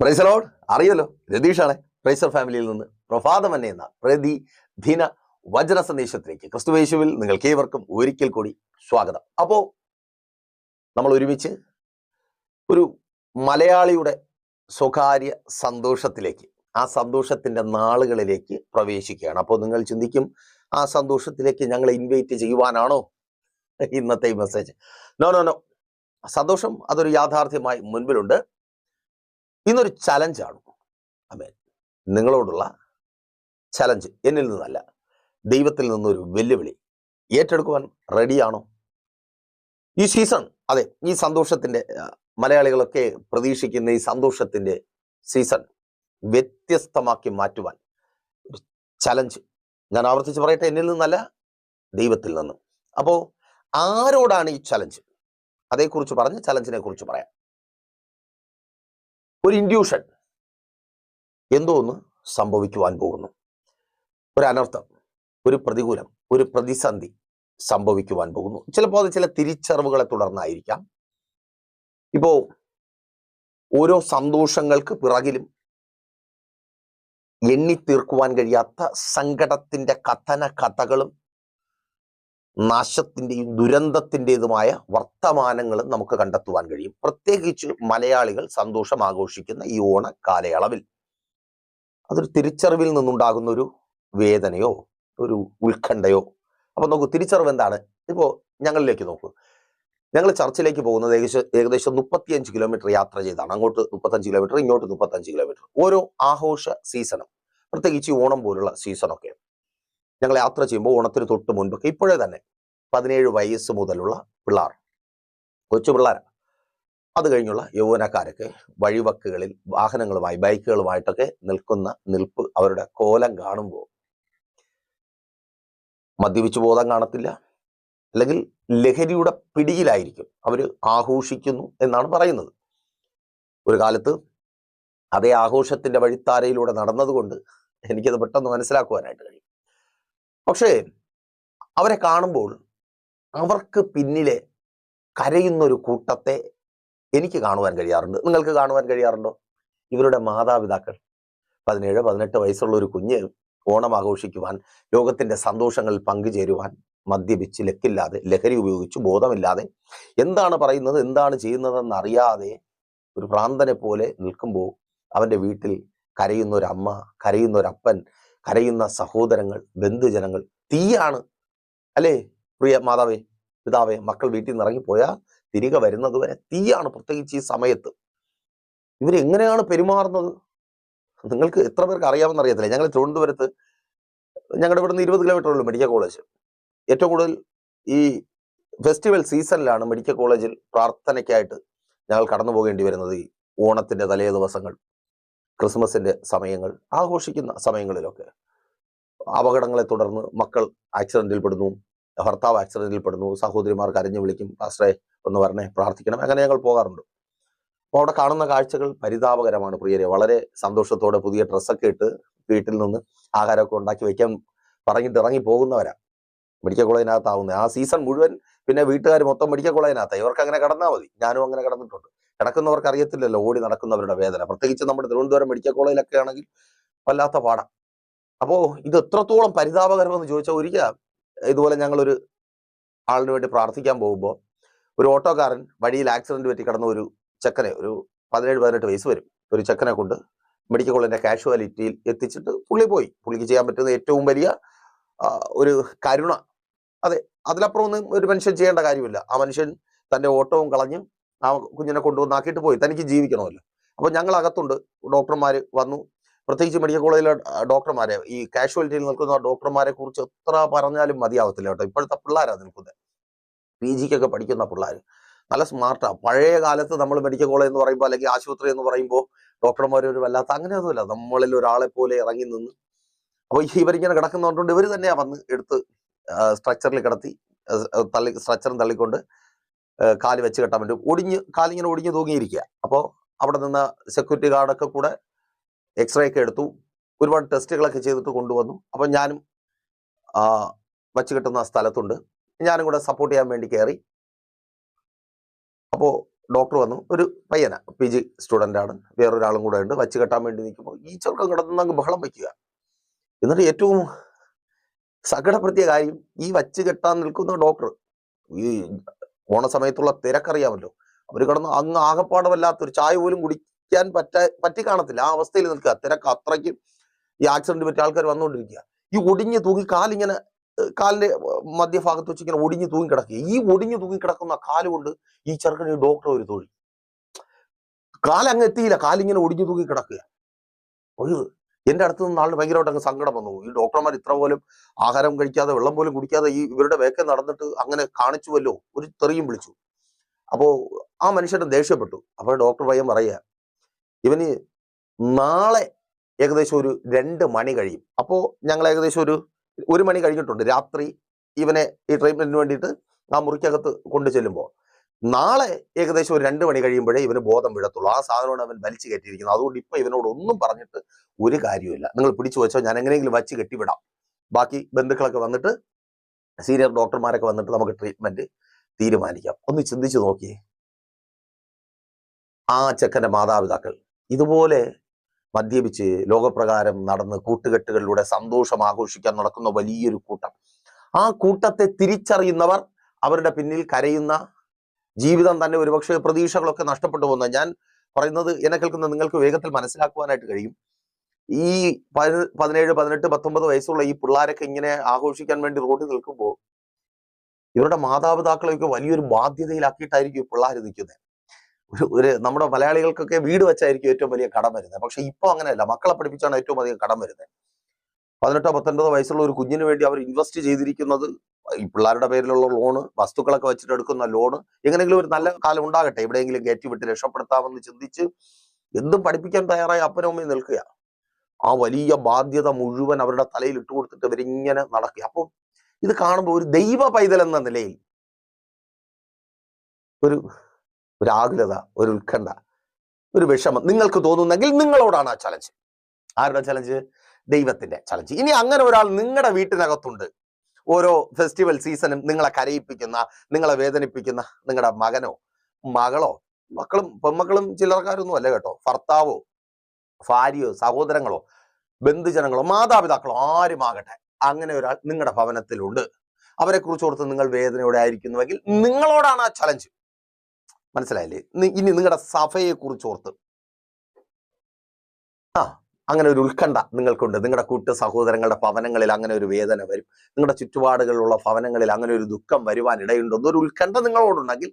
പ്രൈസലോഡ് അറിയല്ലോ. രതീഷാണ്. പ്രൈസർ ഫാമിലിയിൽ നിന്ന് പ്രഭാതം എന്നെ എന്ന പ്രതിദിന വചന സന്ദേശത്തിലേക്ക്. ക്രിസ്തുവേശുവിൽ നിങ്ങൾക്ക് ഏവർക്കും ഒരിക്കൽ കൂടി സ്വാഗതം. അപ്പോ നമ്മൾ ഒരുമിച്ച് ഒരു മലയാളിയുടെ സ്വകാര്യ സന്തോഷത്തിലേക്ക് ആ സന്തോഷത്തിന്റെ നാളുകളിലേക്ക് പ്രവേശിക്കുകയാണ്. അപ്പോൾ നിങ്ങൾ ചിന്തിക്കും ആ സന്തോഷത്തിലേക്ക് ഞങ്ങൾ ഇൻവൈറ്റ് ചെയ്യുവാനാണോ ഇന്നത്തെ മെസ്സേജ് നോ നോ നോ സന്തോഷം അതൊരു യാഥാർത്ഥ്യമായി മുൻപിലുണ്ട്. ഇന്നൊരു ചലഞ്ചാണ് അമേൻ നിങ്ങളോടുള്ള ചലഞ്ച് എന്നിൽ നിന്നല്ല. ദൈവത്തിൽ നിന്നൊരു വെല്ലുവിളി. ഏറ്റെടുക്കുവാൻ റെഡിയാണോ ഈ സീസൺ അതെ ഈ സന്തോഷത്തിന്റെ മലയാളികളൊക്കെ പ്രതീക്ഷിക്കുന്ന ഈ സന്തോഷത്തിന്റെ സീസൺ വ്യത്യസ്തമാക്കി മാറ്റുവാൻ ഒരു ചലഞ്ച് ഞാൻ ആവർത്തിച്ച് പറയട്ടെ എന്നിൽ നിന്നല്ല ദൈവത്തിൽ നിന്നും. അപ്പോൾ ആരോടാണ് ഈ ചലഞ്ച് അതേക്കുറിച്ച് പറഞ്ഞ് ചലഞ്ചിനെ കുറിച്ച് പറയാം. ഒരു ഇൻഡ്യൂഷൻ എന്തോ ഒന്ന് സംഭവിക്കുവാൻ പോകുന്നു. ഒരു അനർത്ഥം ഒരു പ്രതികൂലം ഒരു പ്രതിസന്ധി സംഭവിക്കുവാൻ പോകുന്നു. ചിലപ്പോൾ അത് ചില തിരിച്ചറിവുകളെ തുടർന്നായിരിക്കാം. ഇപ്പോ ഓരോ സന്തോഷങ്ങൾക്ക് പിറകിലും എണ്ണി തീർക്കുവാൻ കഴിയാത്ത സങ്കടത്തിന്റെ കഥന കഥകളും നാശത്തിന്റെയും ദുരന്തത്തിന്റെതുമായ വർത്തമാനങ്ങളും നമുക്ക് കണ്ടെത്തുവാൻ കഴിയും. പ്രത്യേകിച്ച് മലയാളികൾ സന്തോഷം ആഘോഷിക്കുന്ന ഈ ഓണ കാലയളവിൽ അതൊരു തിരിച്ചറിവിൽ നിന്നുണ്ടാകുന്ന ഒരു വേദനയോ ഒരു ഉത്കണ്ഠയോ. അപ്പൊ നോക്കൂ തിരിച്ചറിവ് എന്താണ്? ഇപ്പോ ഞങ്ങളിലേക്ക് നോക്കൂ. ഞങ്ങൾ ചർച്ചിലേക്ക് പോകുന്നത് ഏകദേശം ഏകദേശം മുപ്പത്തിയഞ്ച് കിലോമീറ്റർ യാത്ര ചെയ്താണ്. അങ്ങോട്ട് മുപ്പത്തഞ്ച് കിലോമീറ്റർ ഇങ്ങോട്ട് മുപ്പത്തഞ്ച് കിലോമീറ്റർ. ഓരോ ആഘോഷ സീസണും പ്രത്യേകിച്ച് ഓണം പോലുള്ള സീസണൊക്കെ. ഞങ്ങൾ യാത്ര ചെയ്യുമ്പോൾ ഓണത്തിന് തൊട്ട് മുൻപൊക്കെ ഇപ്പോഴേ തന്നെ പതിനേഴ് വയസ്സ് മുതലുള്ള പിള്ളേർ കൊച്ചു പിള്ളേരാണ്. അത് കഴിഞ്ഞുള്ള യൗവനക്കാരൊക്കെ വഴിവക്കുകളിൽ വാഹനങ്ങളുമായി ബൈക്കുകളുമായിട്ടൊക്കെ നിൽക്കുന്ന നിൽപ്പ് അവരുടെ കോലം കാണുമ്പോൾ മദ്യപിച്ചു ബോധം കാണത്തില്ല. അല്ലെങ്കിൽ ലഹരിയുടെ പിടിയിലായിരിക്കും അവർ ആഘോഷിക്കുന്നു എന്നാണ് പറയുന്നത്. ഒരു കാലത്ത് അതേ ആഘോഷത്തിന്റെ വഴിത്താരയിലൂടെ നടന്നതുകൊണ്ട് എനിക്കത് പെട്ടെന്ന് മനസ്സിലാക്കുവാനായിട്ട് കഴിയും. പക്ഷേ അവരെ കാണുമ്പോൾ അവർക്ക് പിന്നിലെ കരയുന്നൊരു കൂട്ടത്തെ എനിക്ക് കാണുവാൻ കഴിയാറുണ്ട്. നിങ്ങൾക്ക് കാണുവാൻ കഴിയാറുണ്ടോ? ഇവരുടെ മാതാപിതാക്കൾ. പതിനേഴ് പതിനെട്ട് വയസ്സുള്ള ഒരു കുഞ്ഞ് ഓണം ആഘോഷിക്കുവാൻ ലോകത്തിന്റെ സന്തോഷങ്ങളിൽ പങ്കുചേരുവാൻ മദ്യപിച്ച് ലക്കില്ലാതെ ലഹരി ഉപയോഗിച്ച് ബോധമില്ലാതെ എന്താണ് പറയുന്നത് എന്താണ് ചെയ്യുന്നതെന്ന് അറിയാതെ ഒരു പ്രാന്തനെ പോലെ നിൽക്കുമ്പോൾ അവന്റെ വീട്ടിൽ കരയുന്ന ഒരു അമ്മ കരയുന്ന ഒരു അപ്പൻ കരയുന്ന സഹോദരങ്ങൾ ബന്ധുജനങ്ങൾ തീയാണ്. അല്ലേ? പ്രിയ മാതാവേ പിതാവേ മക്കൾ വീട്ടിൽ നിന്ന് ഇറങ്ങിപ്പോയാൽ തിരികെ വരുന്നത് വരെ തീയാണ് പ്രത്യേകിച്ച് ഈ സമയത്ത്. ഇവരെങ്ങനെയാണ് പെരുമാറുന്നത്? നിങ്ങൾക്ക് എത്ര പേർക്ക് അറിയാമെന്ന് അറിയത്തില്ല. ഞങ്ങൾ തിരുവനന്തപുരത്ത് ഞങ്ങളുടെ ഇവിടുന്ന് ഇരുപത് കിലോമീറ്റർ ഉള്ളൂ മെഡിക്കൽ കോളേജ്. ഏറ്റവും കൂടുതൽ ഈ ഫെസ്റ്റിവൽ സീസണിലാണ് മെഡിക്കൽ കോളേജിൽ പ്രാർത്ഥനയ്ക്കായിട്ട് ഞങ്ങൾ കടന്നു പോകേണ്ടി വരുന്നത് ഈ ഓണത്തിന്റെ തലേ ദിവസങ്ങൾ. ക്രിസ്മസിന്റെ സമയങ്ങൾ ആഘോഷിക്കുന്ന സമയങ്ങളിലൊക്കെ അപകടങ്ങളെ തുടർന്ന് മക്കൾ ആക്സിഡന്റിൽ പെടുന്നു ഭർത്താവ് ആക്സിഡന്റിൽ പെടുന്നു സഹോദരിമാർ കരഞ്ഞു വിളിക്കും പാസ്റ്ററെ ഒന്ന് വരണേ പ്രാർത്ഥിക്കണം. അങ്ങനെ ഞങ്ങൾ പോകാറുണ്ട്. അപ്പോൾ അവിടെ കാണുന്ന കാഴ്ചകൾ പരിതാപകരമാണ് പ്രിയരെ. വളരെ സന്തോഷത്തോടെ പുതിയ ഡ്രസ്സൊക്കെ ഇട്ട് വീട്ടിൽ നിന്ന് ആഹാരമൊക്കെ ഉണ്ടാക്കി വയ്ക്കാൻ പറഞ്ഞിട്ട് ഇറങ്ങി പോകുന്നവരാ മെഡിക്കൽ കോളേജിനകത്താവുന്നത് ആ സീസൺ മുഴുവൻ പിന്നെ വീട്ടുകാർ മൊത്തം മെഡിക്കൽ കോളേജിനകത്താണ് ഇവർക്ക് അങ്ങനെ കടന്നാൽ മതി. ഞാനും അങ്ങനെ കടന്നിട്ടുണ്ട്. കിടക്കുന്നവർക്ക് അറിയത്തില്ലല്ലോ ഓടി നടക്കുന്നവരുടെ വേദന. പ്രത്യേകിച്ച് നമ്മുടെ തിരുവനന്തപുരം മെഡിക്കൽ കോളേജിലൊക്കെ ആണെങ്കിൽ വല്ലാത്ത പാടാം. അപ്പോ ഇത് എത്രത്തോളം പരിതാപകരമെന്ന് ചോദിച്ചാൽ ഒരിക്കൽ ഇതുപോലെ ഞങ്ങളൊരു ആളിന് വേണ്ടി പ്രാർത്ഥിക്കാൻ പോകുമ്പോൾ ഒരു ഓട്ടോക്കാരൻ വഴിയിൽ ആക്സിഡന്റ് പറ്റി കിടന്ന ഒരു ചെക്കനെ ഒരു പതിനേഴ് പതിനെട്ട് വയസ്സ് വരും. ഒരു ചെക്കനെ കൊണ്ട് മെഡിക്കൽ കോളേജിന്റെ കാഷ്വാലിറ്റിയിൽ എത്തിച്ചിട്ട് പുള്ളി പോയി. പുള്ളിക്ക് ചെയ്യാൻ പറ്റുന്ന ഏറ്റവും വലിയ ഒരു കരുണ. അതെ അതിലപ്പുറം ഒന്നും ഒരു മനുഷ്യൻ ചെയ്യേണ്ട കാര്യമില്ല. ആ മനുഷ്യൻ തന്റെ ഓട്ടവും കളഞ്ഞ് ആ കുഞ്ഞിനെ കൊണ്ടുവന്നാക്കിയിട്ട് പോയി. തനിക്ക് ജീവിക്കണമല്ലോ. അപ്പോൾ ഞങ്ങൾ അകത്തുണ്ട് ഡോക്ടർമാർ വന്നു. പ്രത്യേകിച്ച് മെഡിക്കൽ കോളേജിലെ ഡോക്ടർമാരെ ഈ കാഷ്വാലിറ്റിയിൽ നിൽക്കുന്ന ഡോക്ടർമാരെ കുറിച്ച് എത്ര പറഞ്ഞാലും മതിയാവത്തില്ല കേട്ടോ. ഇപ്പോഴത്തെ പിള്ളേരാണ് നിൽക്കുന്നത്. പി ജിക്കൊക്കെ പഠിക്കുന്ന പിള്ളേർ നല്ല സ്മാർട്ടാണ് പഴയ കാലത്ത് നമ്മൾ മെഡിക്കൽ കോളേജ് എന്ന് പറയുമ്പോൾ അല്ലെങ്കിൽ ആശുപത്രി എന്ന് പറയുമ്പോൾ ഡോക്ടർമാർ ഒരു വല്ലാത്ത അങ്ങനെയൊന്നുമില്ല. നമ്മളിൽ ഒരാളെ പോലെ ഇറങ്ങി നിന്ന്. അപ്പോൾ ഇവരിങ്ങനെ കിടക്കുന്നതുകൊണ്ട് ഇവർ തന്നെയാണ് വന്ന് എടുത്ത് സ്ട്രക്ചറിൽ കിടത്തി തള്ളി സ്ട്രക്ചറും തള്ളിക്കൊണ്ട് കാൽ വെച്ച് കെട്ടാൻ പറ്റും. ഒടിഞ്ഞ് കാലിങ്ങനെ ഒടിഞ്ഞ് തൂങ്ങിയിരിക്കുക. അപ്പോൾ അവിടെ നിന്ന് സെക്യൂരിറ്റി ഗാർഡൊക്കെ കൂടെ എക്സ്റേ ഒക്കെ എടുത്തു. ഒരുപാട് ടെസ്റ്റുകളൊക്കെ ചെയ്തിട്ട് കൊണ്ടുവന്നു. അപ്പം ഞാനും വച്ച് കെട്ടുന്ന സ്ഥലത്തുണ്ട്. ഞാനും കൂടെ സപ്പോർട്ട് ചെയ്യാൻ വേണ്ടി കയറി. അപ്പോൾ ഡോക്ടർ വന്നു. ഒരു പയ്യന പി ജി സ്റ്റുഡന്റാണ് വേറൊരാളും കൂടെ ഉണ്ട്. വച്ച് കെട്ടാൻ വേണ്ടി നിൽക്കുമ്പോൾ ഈ ചെറുക്കം കിടന്ന് അങ്ങ് ബഹളം വയ്ക്കുക. എന്നിട്ട് ഏറ്റവും സങ്കടപ്പെടുത്തിയ കാര്യം ഈ വച്ച് കെട്ടാൻ നിൽക്കുന്ന ഡോക്ടർ ഈ ഓണസമയത്തുള്ള തിരക്കറിയാമല്ലോ. അവർ കിടന്ന് അങ്ങ് ആകപ്പാടമല്ലാത്തൊരു ചായ പോലും കുടിക്കാൻ പറ്റ പറ്റി കാണത്തില്ല ആ അവസ്ഥയിൽ നിൽക്കുക. തിരക്ക് അത്രയ്ക്കും ഈ ആക്സിഡന്റ് പറ്റിയ ആൾക്കാർ വന്നുകൊണ്ടിരിക്കുക. ഈ ഒടിഞ്ഞു തൂങ്ങി കാലിങ്ങനെ കാലിന്റെ മധ്യഭാഗത്ത് വെച്ച് ഇങ്ങനെ ഒടിഞ്ഞു തൂങ്ങി കിടക്കുക. ഈ ഒടിഞ്ഞു തൂങ്ങി കിടക്കുന്ന കാൽ കൊണ്ട് ഈ ചെറുക്കന് ഡോക്ടർ ഒരു തൊഴിൽ. കാലങ്ങ് എത്തിയില്ല. കാലിങ്ങനെ ഒടിഞ്ഞു തൂങ്ങി കിടക്കുക. ഒരു എന്റെ അടുത്ത് നിന്ന് ആളിന് ഭയങ്കരമായിട്ട് അങ്ങ് സങ്കടം വന്നു. ഈ ഡോക്ടർമാർ ഇത്ര പോലും ആഹാരം കഴിക്കാതെ വെള്ളം പോലും കുടിക്കാതെ ഈ ഇവരുടെ വേക്കെ നടന്നിട്ട് അങ്ങനെ കാണിച്ചുവല്ലോ ഒരു തെറിയും വിളിച്ചു. അപ്പോൾ ആ മനുഷ്യന്റെ ദേഷ്യപ്പെട്ടു. അപ്പോൾ ഡോക്ടർ പയ്യൻ പറയുക ഇവന് നാളെ ഏകദേശം ഒരു രണ്ട് മണി കഴിയും. അപ്പോൾ ഞങ്ങൾ ഏകദേശം ഒരു ഒരു മണി കഴിഞ്ഞിട്ടുണ്ട്. രാത്രി ഇവനെ ഈ ട്രീറ്റ്മെന്റിന് വേണ്ടിയിട്ട് ആ മുറിക്കകത്ത് കൊണ്ടു ചെല്ലുമ്പോൾ. നാളെ ഏകദേശം ഒരു രണ്ട് മണി കഴിയുമ്പോഴേ ഇവന് ബോധം വിടത്തുള്ളൂ ആ സാധനമാണ് അവൻ വലിച്ചു കയറ്റിയിരിക്കുന്നത്. അതുകൊണ്ട് ഇപ്പൊ ഇവനോട് ഒന്നും പറഞ്ഞിട്ട് ഒരു കാര്യമില്ല നിങ്ങൾ പിടിച്ചു വെച്ചോ ഞാൻ എങ്ങനെയെങ്കിലും വച്ച് കെട്ടിവിടാം. ബാക്കി ബന്ധുക്കളൊക്കെ വന്നിട്ട് സീനിയർ ഡോക്ടർമാരൊക്കെ വന്നിട്ട് നമുക്ക് ട്രീറ്റ്മെന്റ് തീരുമാനിക്കാം. ഒന്ന് ചിന്തിച്ചു നോക്കിയേ. ആ ചെക്കന്റെ മാതാപിതാക്കൾ ഇതുപോലെ മദ്യപിച്ച് ലോകപ്രകാരം നടന്ന് കൂട്ടുകെട്ടുകളിലൂടെ സന്തോഷം ആഘോഷിക്കാൻ നടക്കുന്ന വലിയൊരു കൂട്ടം. ആ കൂട്ടത്തെ തിരിച്ചറിയുന്നവർ അവരുടെ പിന്നിൽ കരയുന്ന ജീവിതം തന്നെ ഒരുപക്ഷെ പ്രതീക്ഷകളൊക്കെ നഷ്ടപ്പെട്ടു പോകുന്ന ഞാൻ പറയുന്നത് എന്നെ കേൾക്കുന്ന നിങ്ങൾക്ക് വേഗത്തിൽ മനസ്സിലാക്കുവാനായിട്ട് കഴിയും. ഈ പതി- പതിനേഴ് പതിനെട്ട് പത്തൊമ്പത് വയസ്സുള്ള ഈ പിള്ളേരൊക്കെ ഇങ്ങനെ ആഘോഷിക്കാൻ വേണ്ടി റോഡിൽ നിൽക്കുമ്പോൾ ഇവരുടെ മാതാപിതാക്കളെയൊക്കെ വലിയൊരു ബാധ്യതയിലാക്കിയിട്ടായിരിക്കും ഈ പിള്ളേർ നിൽക്കുന്നത് ഒരു ഒരു നമ്മുടെ മലയാളികൾക്കൊക്കെ വീട് വെച്ചായിരിക്കും ഏറ്റവും വലിയ കടം വരുന്നത് പക്ഷെ ഇപ്പൊ അങ്ങനെയല്ല. മക്കളെ പഠിപ്പിച്ചാണ് ഏറ്റവും അധികം കടം വരുന്നത് പതിനെട്ടോ പത്തൊൻപതോ വയസ്സുള്ള ഒരു കുഞ്ഞിന് വേണ്ടി അവർ ഇൻവെസ്റ്റ് ചെയ്തിരിക്കുന്നത് ഈ പിള്ളേരുടെ പേരിലുള്ള ലോണ് വസ്തുക്കളൊക്കെ വെച്ചിട്ട് എടുക്കുന്ന ലോണ് എങ്ങനെയെങ്കിലും ഒരു നല്ല കാലം ഉണ്ടാകട്ടെ. എവിടെയെങ്കിലും കയറ്റി വിട്ട് രക്ഷപ്പെടുത്താമെന്ന് ചിന്തിച്ച് എന്തും പഠിപ്പിക്കാൻ തയ്യാറായി അപ്പനും അമ്മയും നിൽക്കുക ആ വലിയ ബാധ്യത മുഴുവൻ അവരുടെ തലയിൽ ഇട്ട് കൊടുത്തിട്ട് ഇവരിങ്ങനെ നടക്കുക. അപ്പോൾ ഇത് കാണുമ്പോൾ ഒരു ദൈവ പൈതൽ എന്ന നിലയിൽ ഒരു ഒരു ഒരു ഉത്കണ്ഠ ഒരു വിഷമം നിങ്ങൾക്ക് തോന്നുന്നെങ്കിൽ നിങ്ങളോടാണ് ആ ചലഞ്ച് ആരുടെ ചലഞ്ച് ദൈവത്തിന്റെ ചലഞ്ച് ഇനി അങ്ങനെ ഒരാൾ നിങ്ങളുടെ വീട്ടിനകത്തുണ്ട്. ഓരോ ഫെസ്റ്റിവൽ സീസണും നിങ്ങളെ കരയിപ്പിക്കുന്ന നിങ്ങളെ വേദനിപ്പിക്കുന്ന നിങ്ങളുടെ മകനോ മകളോ മക്കളും പെമ്മക്കളും ചിലർക്കാരൊന്നും അല്ല കേട്ടോ. ഭർത്താവോ ഭാര്യയോ സഹോദരങ്ങളോ ബന്ധുജനങ്ങളോ മാതാപിതാക്കളോ ആരുമാകട്ടെ അങ്ങനെ ഒരാൾ നിങ്ങളുടെ ഭവനത്തിലുണ്ട്. അവരെ കുറിച്ച് ഓർത്ത് നിങ്ങൾ വേദനയോടെ ആയിരിക്കുന്നുവെങ്കിൽ നിങ്ങളോടാണ് ആ ചലഞ്ച് മനസ്സിലായില്ലേ? ഇനി നിങ്ങളുടെ സഭയെ കുറിച്ച് ഓർത്ത്. ആ അങ്ങനെ ഒരു ഉത്കണ്ഠ നിങ്ങൾക്കുണ്ട്. നിങ്ങളുടെ കൂട്ട് സഹോദരങ്ങളുടെ ഭവനങ്ങളിൽ അങ്ങനെ ഒരു വേദന വരും. നിങ്ങളുടെ ചുറ്റുപാടുകളിലുള്ള ഭവനങ്ങളിൽ അങ്ങനെ ഒരു ദുഃഖം വരുവാൻ ഇടയുണ്ട് ഒരു ഉത്കണ്ഠ നിങ്ങളോടുണ്ടെങ്കിൽ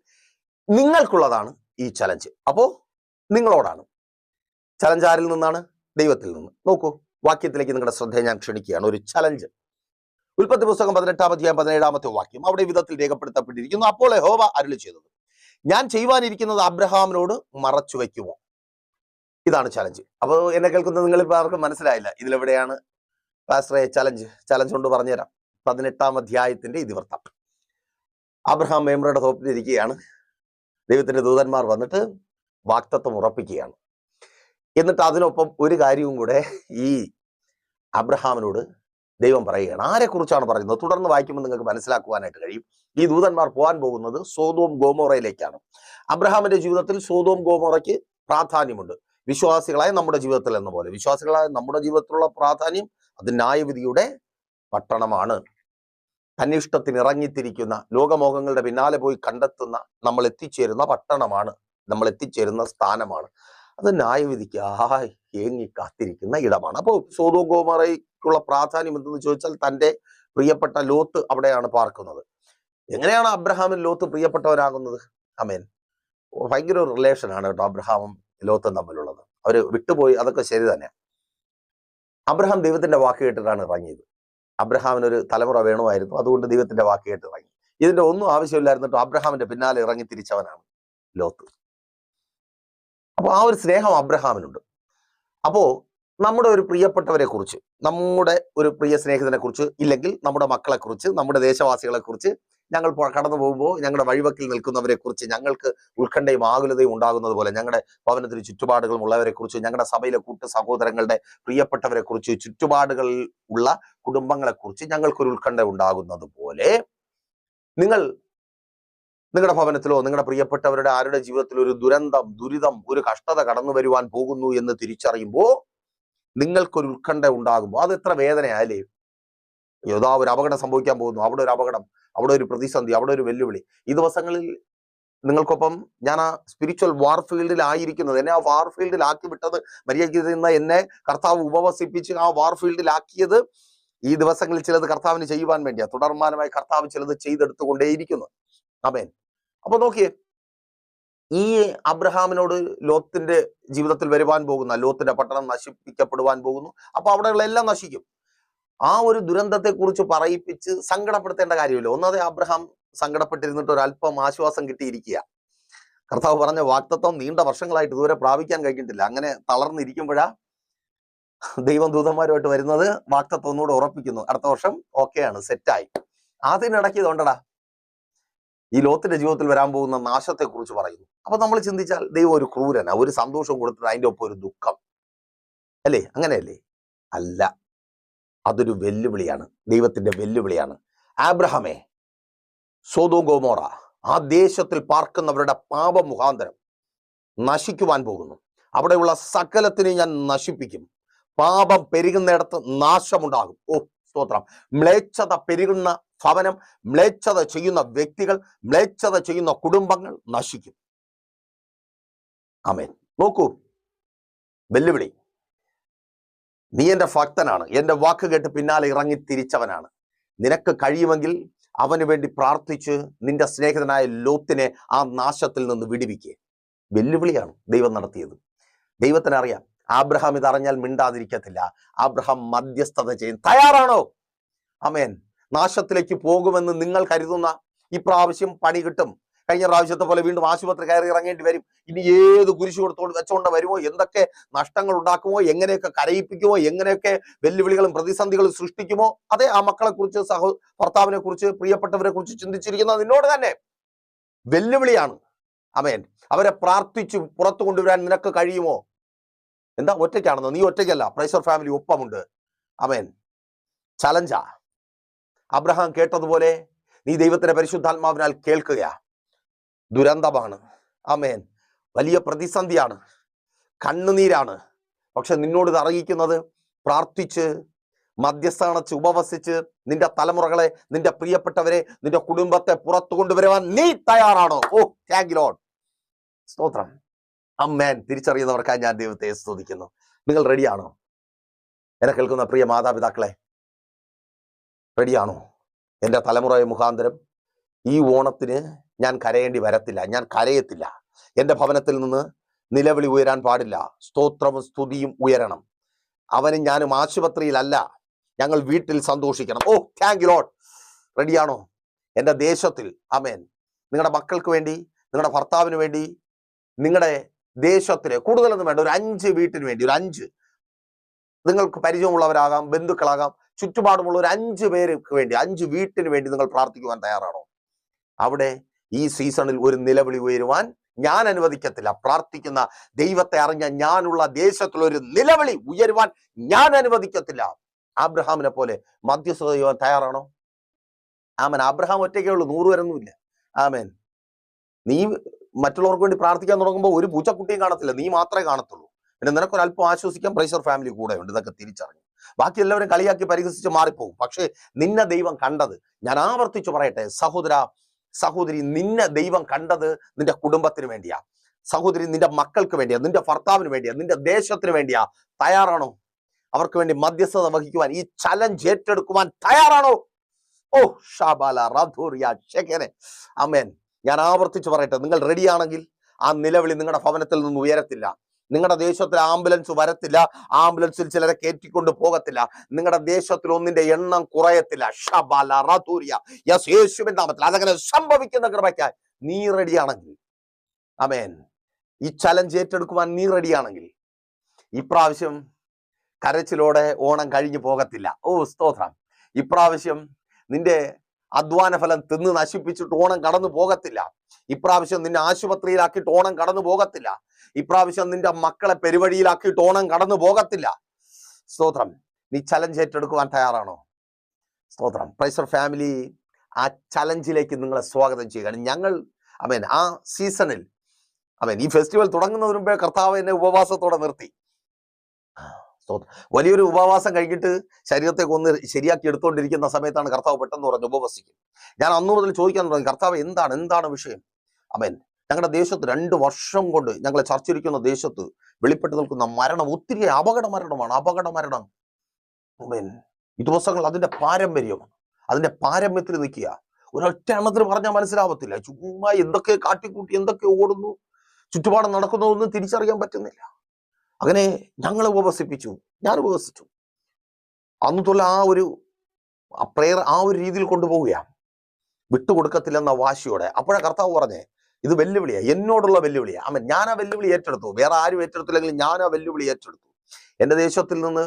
നിങ്ങൾക്കുള്ളതാണ് ഈ ചലഞ്ച് അപ്പോ നിങ്ങളോടാണ്. ചലഞ്ച് ആരിൽ നിന്നാണ് ദൈവത്തിൽ നിന്ന്. നോക്കൂ വാക്യത്തിലേക്ക് നിങ്ങളുടെ ശ്രദ്ധയെ ഞാൻ ക്ഷണിക്കുകയാണ്. ഒരു ചലഞ്ച്. ഉൽപ്പത്തി പുസ്തകം പതിനെട്ടാം അധ്യായം പതിനേഴാമത്തെ വാക്യം. അവിടെ വിധത്തിൽ രേഖപ്പെടുത്തപ്പെട്ടിരിക്കുന്നു. അപ്പോൾ ഹോവ അരുളി ചെയ്തത് ഞാൻ ചെയ്യുവാനിരിക്കുന്നത് അബ്രഹാമിനോട് മറച്ചു വയ്ക്കുമോ? ഇതാണ് ചലഞ്ച്. അപ്പോൾ എന്നെ കേൾക്കുന്ന നിങ്ങൾ ഇപ്പൊ ആർക്കും മനസ്സിലായില്ല. ഇതിലെവിടെയാണ് പാസ്റ്ററെ ചലഞ്ച്? ചലഞ്ച് കൊണ്ട് പറഞ്ഞുതരാം. പതിനെട്ടാം അധ്യായത്തിന്റെ ഇതിവൃത്തം. അബ്രഹാം മേമ്രയുടെ തോപ്പിലിരിക്കുകയാണ് ദൈവത്തിന്റെ ദൂതന്മാർ വന്നിട്ട് വാക്തത്വം ഉറപ്പിക്കുകയാണ്. എന്നിട്ട് അതിനൊപ്പം ഒരു കാര്യവും കൂടെ ഈ അബ്രഹാമിനോട് ദൈവം പറയുകയാണ്. ആരെക്കുറിച്ചാണ് പറയുന്നത്? തുടർന്ന് വായിക്കുമ്പോൾ നിങ്ങൾക്ക് മനസ്സിലാക്കുവാനായിട്ട് കഴിയും. ഈ ദൂതന്മാർ പോകാൻ പോകുന്നത് സോതോം ഗോമോറയിലേക്കാണ്. അബ്രഹാമിന്റെ ജീവിതത്തിൽ സോതോം ഗോമോറയ്ക്ക് പ്രാധാന്യമുണ്ട്. വിശ്വാസികളായ നമ്മുടെ ജീവിതത്തിൽ എന്ന പോലെ. വിശ്വാസികളായ നമ്മുടെ ജീവിതത്തിലുള്ള പ്രാധാന്യം അത് ന്യായവിധിയുടെ പട്ടണമാണ്. തന്നിഷ്ടത്തിന് ഇറങ്ങിത്തിരിക്കുന്ന ലോകമോഹങ്ങളുടെ പിന്നാലെ പോയി കണ്ടെത്തുന്ന നമ്മൾ എത്തിച്ചേരുന്ന പട്ടണമാണ്. നമ്മൾ എത്തിച്ചേരുന്ന സ്ഥാനമാണ്. അത് ന്യായവിധിക്ക് ആയി ഏങ്ങി കാത്തിരിക്കുന്ന ഇടമാണ്. അപ്പോൾ സോതോ ഗോമറയ്ക്കുള്ള പ്രാധാന്യം എന്തെന്ന് ചോദിച്ചാൽ തന്റെ പ്രിയപ്പെട്ട ലോത്ത് അവിടെയാണ് പാർക്കുന്നത്. എങ്ങനെയാണ് അബ്രഹാമിൻ ലോത്ത് പ്രിയപ്പെട്ടവരാകുന്നത്? അമേൻ ഭയങ്കര ഒരു റിലേഷനാണ് കേട്ടോ അബ്രഹാമും ലോത്തും തമ്മിലുള്ളത്. അവർ വിട്ടുപോയി അതൊക്കെ ശരി തന്നെ അബ്രഹാം ദൈവത്തിന്റെ വാക്ക് കേട്ടിട്ടാണ് ഇറങ്ങിയത്. അബ്രഹാമിന് ഒരു തലമുറ വേണമായിരുന്നു അതുകൊണ്ട് ദൈവത്തിന്റെ വാക്ക് കേട്ട് ഇറങ്ങി ഇതിന്റെ ഒന്നും ആവശ്യമില്ലായിരുന്നിട്ട് അബ്രഹാമിന്റെ പിന്നാലെ ഇറങ്ങി തിരിച്ചവനാണ് ലോത്ത്. അപ്പൊ ആ ഒരു സ്നേഹം അബ്രഹാമിനുണ്ട്. അപ്പോൾ നമ്മുടെ ഒരു പ്രിയപ്പെട്ടവരെ കുറിച്ച് നമ്മുടെ ഒരു പ്രിയ സ്നേഹിതനെ കുറിച്ച് ഇല്ലെങ്കിൽ നമ്മുടെ മക്കളെ കുറിച്ച് നമ്മുടെ ദേശവാസികളെ കുറിച്ച് ഞങ്ങൾ കടന്നു പോകുമ്പോൾ ഞങ്ങളുടെ വഴിവക്കിൽ നിൽക്കുന്നവരെ കുറിച്ച് ഞങ്ങൾക്ക് ഉത്കണ്ഠയും ആകുലതയും ഉണ്ടാകുന്നത് പോലെ ഞങ്ങളുടെ ഭവനത്തിന് ചുറ്റുപാടുകളും ഉള്ളവരെ കുറിച്ച് ഞങ്ങളുടെ സഭയിലെ കൂട്ട് സഹോദരങ്ങളുടെ പ്രിയപ്പെട്ടവരെ കുറിച്ച് ചുറ്റുപാടുകളിൽ ഉള്ള കുടുംബങ്ങളെ കുറിച്ച് ഞങ്ങൾക്കൊരു ഉത്കണ്ഠ ഉണ്ടാകുന്നത് പോലെ നിങ്ങൾ നിങ്ങളുടെ ഭവനത്തിലോ നിങ്ങളുടെ പ്രിയപ്പെട്ടവരുടെ ആരുടെ ജീവിതത്തിൽ ഒരു ദുരന്തം ദുരിതം ഒരു കഷ്ടത കടന്നു വരുവാൻ പോകുന്നു എന്ന് തിരിച്ചറിയുമ്പോൾ നിങ്ങൾക്കൊരു ഉത്കണ്ഠ ഉണ്ടാകുമ്പോൾ അത് എത്ര വേദനയായാലേ യോതാ ഒരു അപകടം സംഭവിക്കാൻ പോകുന്നു. അവിടെ ഒരു അപകടം അവിടെ ഒരു പ്രതിസന്ധി അവിടെ ഒരു വെല്ലുവിളി. ഈ ദിവസങ്ങളിൽ നിങ്ങൾക്കൊപ്പം ഞാൻ ആ സ്പിരിച്വൽ വാർ ഫീൽഡിൽ ആയിരിക്കുന്നത് എന്നെ ആ വാർ ഫീൽഡിൽ ആക്കി വിട്ടത് മര്യാദയ്ക്ക് നിന്ന് എന്നെ കർത്താവ് ഉപവസിപ്പിച്ച് ആ വാർ ഫീൽഡിലാക്കിയത് ഈ ദിവസങ്ങളിൽ ചിലത് കർത്താവിന് ചെയ്യുവാൻ വേണ്ടിയാണ് തുടർമാനമായി കർത്താവ് ചിലത് ചെയ്തെടുത്തുകൊണ്ടേയിരിക്കുന്നു. അമേൻ അപ്പൊ നോക്കിയേ ഈ അബ്രഹാമിനോട് ലോത്തിന്റെ ജീവിതത്തിൽ വരുവാൻ പോകുന്ന ലോത്തിന്റെ പട്ടണം നശിപ്പിക്കപ്പെടുവാൻ പോകുന്നു. അപ്പൊ അവിടെയുള്ള എല്ലാം നശിക്കും. ആ ഒരു ദുരന്തത്തെ കുറിച്ച് പറയിപ്പിച്ച് സങ്കടപ്പെടുത്തേണ്ട കാര്യമില്ല. ഒന്നാതെ അബ്രഹാം സങ്കടപ്പെട്ടിരുന്നിട്ട് ഒരല്പം ആശ്വാസം കിട്ടിയിരിക്കുക. കർത്താവ് പറഞ്ഞ വാക്തത്വം നീണ്ട വർഷങ്ങളായിട്ട് ഇതുവരെ പ്രാപിക്കാൻ കഴിഞ്ഞിട്ടില്ല. അങ്ങനെ തളർന്നിരിക്കുമ്പോഴാ ദൈവം ദൂതന്മാരുമായിട്ട് വരുന്നത്. വാക്തത്വം ഒന്നുകൂടെ ഉറപ്പിക്കുന്നു. അടുത്ത വർഷം ഓക്കെയാണ് സെറ്റായി അതിനിടയ്ക്ക് ഇതുകൊണ്ടടാ ഈ ലോത്തിന്റെ ജീവിതത്തിൽ വരാൻ പോകുന്ന നാശത്തെ കുറിച്ച് പറയുന്നു. അപ്പൊ നമ്മൾ ചിന്തിച്ചാൽ ദൈവം ഒരു ക്രൂരന ഒരു സന്തോഷം കൊടുത്തിട്ട് അതിന്റെ ഒപ്പം ഒരു ദുഃഖം. അല്ലേ? അങ്ങനെയല്ലേ? അല്ല. അതൊരു വെല്ലുവിളിയാണ്. ദൈവത്തിന്റെ വെല്ലുവിളിയാണ്. ആബ്രഹാമേ സോതോ ഗോമോറ ആ ദേശത്തിൽ പാർക്കുന്നവരുടെ പാപ മുഖാന്തരം നശിക്കുവാൻ പോകുന്നു. അവിടെയുള്ള സകലത്തിനെ ഞാൻ നശിപ്പിക്കും. പാപം പെരുകുന്നിടത്ത് നാശമുണ്ടാകും. ഓ സ്തോത്രം. മ്ലേച്ഛത പെരുകുന്ന ഭവനം മ്ലേച്ഛത ചെയ്യുന്ന വ്യക്തികൾ മ്ലേച്ഛത ചെയ്യുന്ന കുടുംബങ്ങൾ നശിക്കും. ആമേൻ. നോക്കൂ വെല്ലുവിളി. നീ എന്റെ ഭക്തനാണ്. എന്റെ വാക്ക് കേട്ട് പിന്നാലെ ഇറങ്ങി തിരിച്ചവനാണ്. നിനക്ക് കഴിയുമെങ്കിൽ അവന് വേണ്ടി പ്രാർത്ഥിച്ച് നിന്റെ സ്നേഹിതനായ ലോത്തിനെ ആ നാശത്തിൽ നിന്ന് വിടിവിക്കുക വെല്ലുവിളിയാണ് ദൈവം നടത്തിയത്. ദൈവത്തിന് അറിയാം ആബ്രഹാം ഇതറിഞ്ഞാൽ മിണ്ടാതിരിക്കത്തില്ല. ആബ്രഹാം മധ്യസ്ഥത ചെയ്യും തയ്യാറാണോ? അമേൻ നാശത്തിലേക്ക് പോകുമെന്ന് നിങ്ങൾ കരുതുന്ന ഇപ്രാവശ്യം പ്രാവശ്യം പണി കിട്ടും. കഴിഞ്ഞ പ്രാവശ്യത്തെ പോലെ വീണ്ടും ആശുപത്രി കയറി ഇറങ്ങേണ്ടി വരും. ഇനി ഏത് കുരിശു കൊടുത്തോണ്ട് വെച്ചോണ്ട് വരുമോ? എന്തൊക്കെ നഷ്ടങ്ങൾ ഉണ്ടാക്കുമോ? എങ്ങനെയൊക്കെ കരയിപ്പിക്കുമോ? എങ്ങനെയൊക്കെ വെല്ലുവിളികളും പ്രതിസന്ധികളും സൃഷ്ടിക്കുമോ? അതെ ആ മക്കളെ കുറിച്ച് സഹോ ഭർത്താവിനെ കുറിച്ച് പ്രിയപ്പെട്ടവരെ കുറിച്ച് ചിന്തിച്ചിരിക്കുന്ന നിന്നോട് തന്നെ. വെല്ലുവിളിയാണ്. അമേൻ അവരെ പ്രാർത്ഥിച്ചു പുറത്തു കൊണ്ടുവരാൻ നിനക്ക് കഴിയുമോ? എന്താ? ഒറ്റയ്ക്കാണെന്നോ? നീ ഒറ്റയ്ക്കല്ല. പ്രൈസർ ഫാമിലി ഒപ്പമുണ്ട്. അമേൻ ചലഞ്ചാ. അബ്രഹാം കേട്ടതുപോലെ നീ ദൈവത്തിന്റെ പരിശുദ്ധാത്മാവിനാൽ കേൾക്കുക ദുരന്തമാണ്. അമേൻ വലിയ പ്രതിസന്ധിയാണ്. കണ്ണുനീരാണ്. പക്ഷെ നിന്നോട് ഇത് അറിയിക്കുന്നത് പ്രാർത്ഥിച്ച് മധ്യസ്ഥാനച്ച് ഉപവസിച്ച് നിന്റെ തലമുറകളെ നിന്റെ പ്രിയപ്പെട്ടവരെ നിന്റെ കുടുംബത്തെ പുറത്തു കൊണ്ടുവരുവാൻ നീ തയ്യാറാണോ? ഓ താങ്ക് ലോഡ് സ്തോത്രം. അമ്മേൻ തിരിച്ചറിയുന്നവർക്കായി ഞാൻ ദൈവത്തെ സ്തുതിക്കുന്നു. നിങ്ങൾ റെഡിയാണോ എന്നെ കേൾക്കുന്ന പ്രിയ മാതാപിതാക്കളെ റെഡിയാണോ? എന്റെ തലമുറയെ മുഖാന്തരം ഈ ഓണത്തിന് ഞാൻ കരയേണ്ടി വരത്തില്ല ഞാൻ കരയത്തില്ല. എന്റെ ഭവനത്തിൽ നിന്ന് നിലവിളി ഉയരാൻ പാടില്ല. സ്തോത്രവും സ്തുതിയും ഉയരണം. അവനും ഞാനും ആശുപത്രിയിലല്ല ഞങ്ങൾ വീട്ടിൽ സന്തോഷിക്കണം. ഓ താങ്ക് യു ലോഡ് റെഡിയാണോ? എന്റെ ദേശത്തിൽ അമേൻ നിങ്ങളുടെ മക്കൾക്ക് വേണ്ടി നിങ്ങളുടെ ഭർത്താവിന് വേണ്ടി നിങ്ങളുടെ ദേശത്തിന് കൂടുതലൊന്നും വേണ്ട ഒരു അഞ്ച് വീട്ടിന് വേണ്ടി ഒരു അഞ്ച്. നിങ്ങൾക്ക് പരിചയമുള്ളവരാകാം ബന്ധുക്കളാകാം ചുറ്റുപാടുമുള്ള ഒരു അഞ്ച് പേർക്ക് വേണ്ടി അഞ്ച് വീട്ടിന് വേണ്ടി നിങ്ങൾ പ്രാർത്ഥിക്കുവാൻ തയ്യാറാണോ? അവിടെ ഈ സീസണിൽ ഒരു നിലവിളി ഉയരുവാൻ ഞാൻ അനുവദിക്കത്തില്ല. പ്രാർത്ഥിക്കുന്ന ദൈവത്തെ അറിഞ്ഞ ഞാനുള്ള ദേശത്തിൽ ഒരു നിലവിളി ഉയരുവാൻ ഞാൻ അനുവദിക്കത്തില്ല. ആബ്രഹാമിനെ പോലെ മധ്യസ്ഥത ചെയ്യുവാൻ തയ്യാറാണോ? ആമൻ. ആബ്രഹാം ഒറ്റയ്ക്കേ ഉള്ളൂ. നൂറ് വരൊന്നുമില്ല ആമേൻ. നീ മറ്റുള്ളവർക്ക് വേണ്ടി പ്രാർത്ഥിക്കാൻ തുടങ്ങുമ്പോൾ ഒരു പൂച്ചക്കുട്ടിയും കാണത്തില്ല. നീ മാത്രമേ കാണത്തുള്ളൂ. പിന്നെ നിനക്കൊരല്പം ആശ്വസിക്കാൻ പ്രൈസർ ഫാമിലി കൂടെ ഉണ്ട്. ഇതൊക്കെ തിരിച്ചറിഞ്ഞു. ബാക്കി എല്ലാവരും കളിയാക്കി പരിഹസിച്ച് മാറിപ്പോകും പക്ഷേ നിന്നെ ദൈവം കണ്ടത് ഞാൻ ആവർത്തിച്ചു പറയട്ടെ സഹോദര സഹോദരി നിന്നെ ദൈവം കണ്ടത് നിന്റെ കുടുംബത്തിന് വേണ്ടിയാ. സഹോദരി നിന്റെ മക്കൾക്ക് വേണ്ടിയാ നിന്റെ ഭർത്താവിന് വേണ്ടിയാ നിന്റെ ദേശത്തിന് വേണ്ടിയാ തയ്യാറാണോ? അവർക്ക് വേണ്ടി മധ്യസ്ഥത വഹിക്കുവാൻ ഈ ചലഞ്ച് ഏറ്റെടുക്കുവാൻ തയ്യാറാണോ? ഓ ഷാബാല അമേൻ ഞാൻ ആവർത്തിച്ച് പറയട്ടെ നിങ്ങൾ റെഡിയാണെങ്കിൽ ആ നിലവിളി നിങ്ങളുടെ ഭവനത്തിൽ നിന്ന് ഉയരത്തില്ല. നിങ്ങളുടെ ദേശത്തിൽ ആംബുലൻസ് വരത്തില്ല ആംബുലൻസിൽ ചിലരെ കയറ്റിക്കൊണ്ട് പോകത്തില്ല. നിങ്ങളുടെ ദേശത്തിൽ ഒന്നിന്റെ എണ്ണം കുറയത്തില്ല. യേശുവിൻ നാമത്തിൽ. അതങ്ങനെ സംഭവിക്കുന്ന കൃപയ്ക്കായി നീ റെഡിയാണെങ്കിൽ. അമേൻ ഈ ചലഞ്ച് ഏറ്റെടുക്കുവാൻ നീ റെഡിയാണെങ്കിൽ. ഇപ്രാവശ്യം കരച്ചിലോടെ ഓണം കഴിഞ്ഞു പോകത്തില്ല. ഓ സ്തോത്രം. ഇപ്രാവശ്യം നിന്റെ അധ്വാന ഫലം തിന്ന് നശിപ്പിച്ചിട്ട് ഓണം കടന്നു പോകത്തില്ല. ഇപ്രാവശ്യം നിന്നെ ആശുപത്രിയിലാക്കിയിട്ട് ഓണം കടന്നു പോകത്തില്ല. ഇപ്രാവശ്യം നിന്റെ മക്കളെ പെരുവഴിയിലാക്കിയിട്ട് ഓണം കടന്നു പോകത്തില്ല. സ്തോത്രം. നീ ചലഞ്ച് ഏറ്റെടുക്കുവാൻ തയ്യാറാണോ? സ്തോത്രം. പ്രൈസർ ഫാമിലി ആ ചലഞ്ചിലേക്ക് നിങ്ങളെ സ്വാഗതം ചെയ്യുകയാണ് ഞങ്ങൾ അമേൻ ആ സീസണിൽ അമേൻ ഈ ഫെസ്റ്റിവൽ തുടങ്ങുന്നതിന് മുമ്പേ കർത്താവ് എന്നെ ഉപവാസത്തോടെ നിർത്തി. വലിയൊരു ഉപവാസം കഴിഞ്ഞിട്ട് ശരീരത്തെ കൊന്ന് ശരിയാക്കി എടുത്തുകൊണ്ടിരിക്കുന്ന സമയത്താണ് കർത്താവ് പെട്ടെന്ന് പറഞ്ഞു ഉപവസിക്കും ഞാൻ അന്നു മുതൽ ചോദിക്കാൻ തുടങ്ങി കർത്താവ് എന്താണ്? എന്താണ് വിഷയം? അമേൻ. ഞങ്ങളുടെ ദേശത്ത് രണ്ട് വർഷം കൊണ്ട് ഞങ്ങളെ ചർച്ചിരിക്കുന്ന ദേശത്ത് വെളിപ്പെട്ട് നിൽക്കുന്ന മരണം ഒത്തിരി അപകട മരണമാണ് അപകട മരണം. അമേൻ. ഈ ദിവസങ്ങൾ അതിന്റെ പാരമ്പര്യമാണ്. അതിന്റെ പാരമ്പര്യത്തിൽ നിൽക്കുക. ഒരൊറ്റ എണ്ണത്തിന് പറഞ്ഞാൽ മനസ്സിലാവത്തില്ല. ചുമ്മാ എന്തൊക്കെ കാട്ടിക്കൂട്ടി എന്തൊക്കെ ഓടുന്നു ചുറ്റുപാടും നടക്കുന്നതൊന്നും തിരിച്ചറിയാൻ പറ്റുന്നില്ല. അങ്ങനെ ഞങ്ങളെ ഉപവസിപ്പിച്ചു. ഞാൻ ഉപവസിച്ചു. അന്ന് തൊല്ല ആ ഒരു പ്രേയർ ആ ഒരു രീതിയിൽ കൊണ്ടുപോവുകയാണ് വിട്ടുകൊടുക്കത്തില്ലെന്ന വാശിയോടെ. അപ്പോഴാണ് കർത്താവ് പറഞ്ഞേ ഇത് വെല്ലുവിളിയാണ് എന്നോടുള്ള വെല്ലുവിളിയാണ് അമ്മ ഞാൻ ആ വെല്ലുവിളി ഏറ്റെടുത്തു. വേറെ ആരും ഏറ്റെടുത്തില്ലെങ്കിലും ഞാൻ ആ വെല്ലുവിളി ഏറ്റെടുത്തു. എന്റെ ദേശത്തിൽ നിന്ന്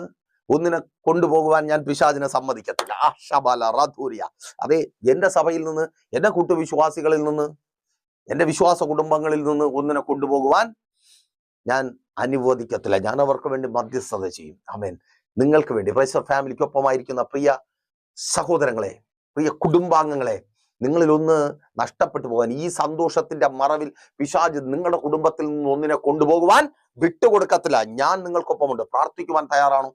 ഒന്നിനെ കൊണ്ടുപോകുവാൻ ഞാൻ പിശാചിനെ സമ്മതിക്കത്തില്ല. ആ ഷബാല റാധൂരിയ. അതെ എന്റെ സഭയിൽ നിന്ന് എന്റെ കൂട്ടുവിശ്വാസികളിൽ നിന്ന് എന്റെ വിശ്വാസ കുടുംബങ്ങളിൽ നിന്ന് ഒന്നിനെ കൊണ്ടുപോകുവാൻ ഞാൻ അനുവദിക്കത്തില്ല. ഞാൻ അവർക്ക് വേണ്ടി മധ്യസ്ഥത ചെയ്യും. ആമേൻ. നിങ്ങൾക്ക് വേണ്ടി. പ്രൈസർ ഫാമിലിക്കൊപ്പമായിരിക്കുന്ന പ്രിയ സഹോദരങ്ങളെ പ്രിയ കുടുംബാംഗങ്ങളെ നിങ്ങളിലൊന്ന് നഷ്ടപ്പെട്ടു പോകാൻ ഈ സന്തോഷത്തിന്റെ മറവിൽ പിശാജ് നിങ്ങളുടെ കുടുംബത്തിൽ നിന്ന് ഒന്നിനെ കൊണ്ടുപോകുവാൻ വിട്ടുകൊടുക്കത്തില്ല. ഞാൻ നിങ്ങൾക്കൊപ്പമുണ്ട്. പ്രാർത്ഥിക്കുവാൻ തയ്യാറാണോ?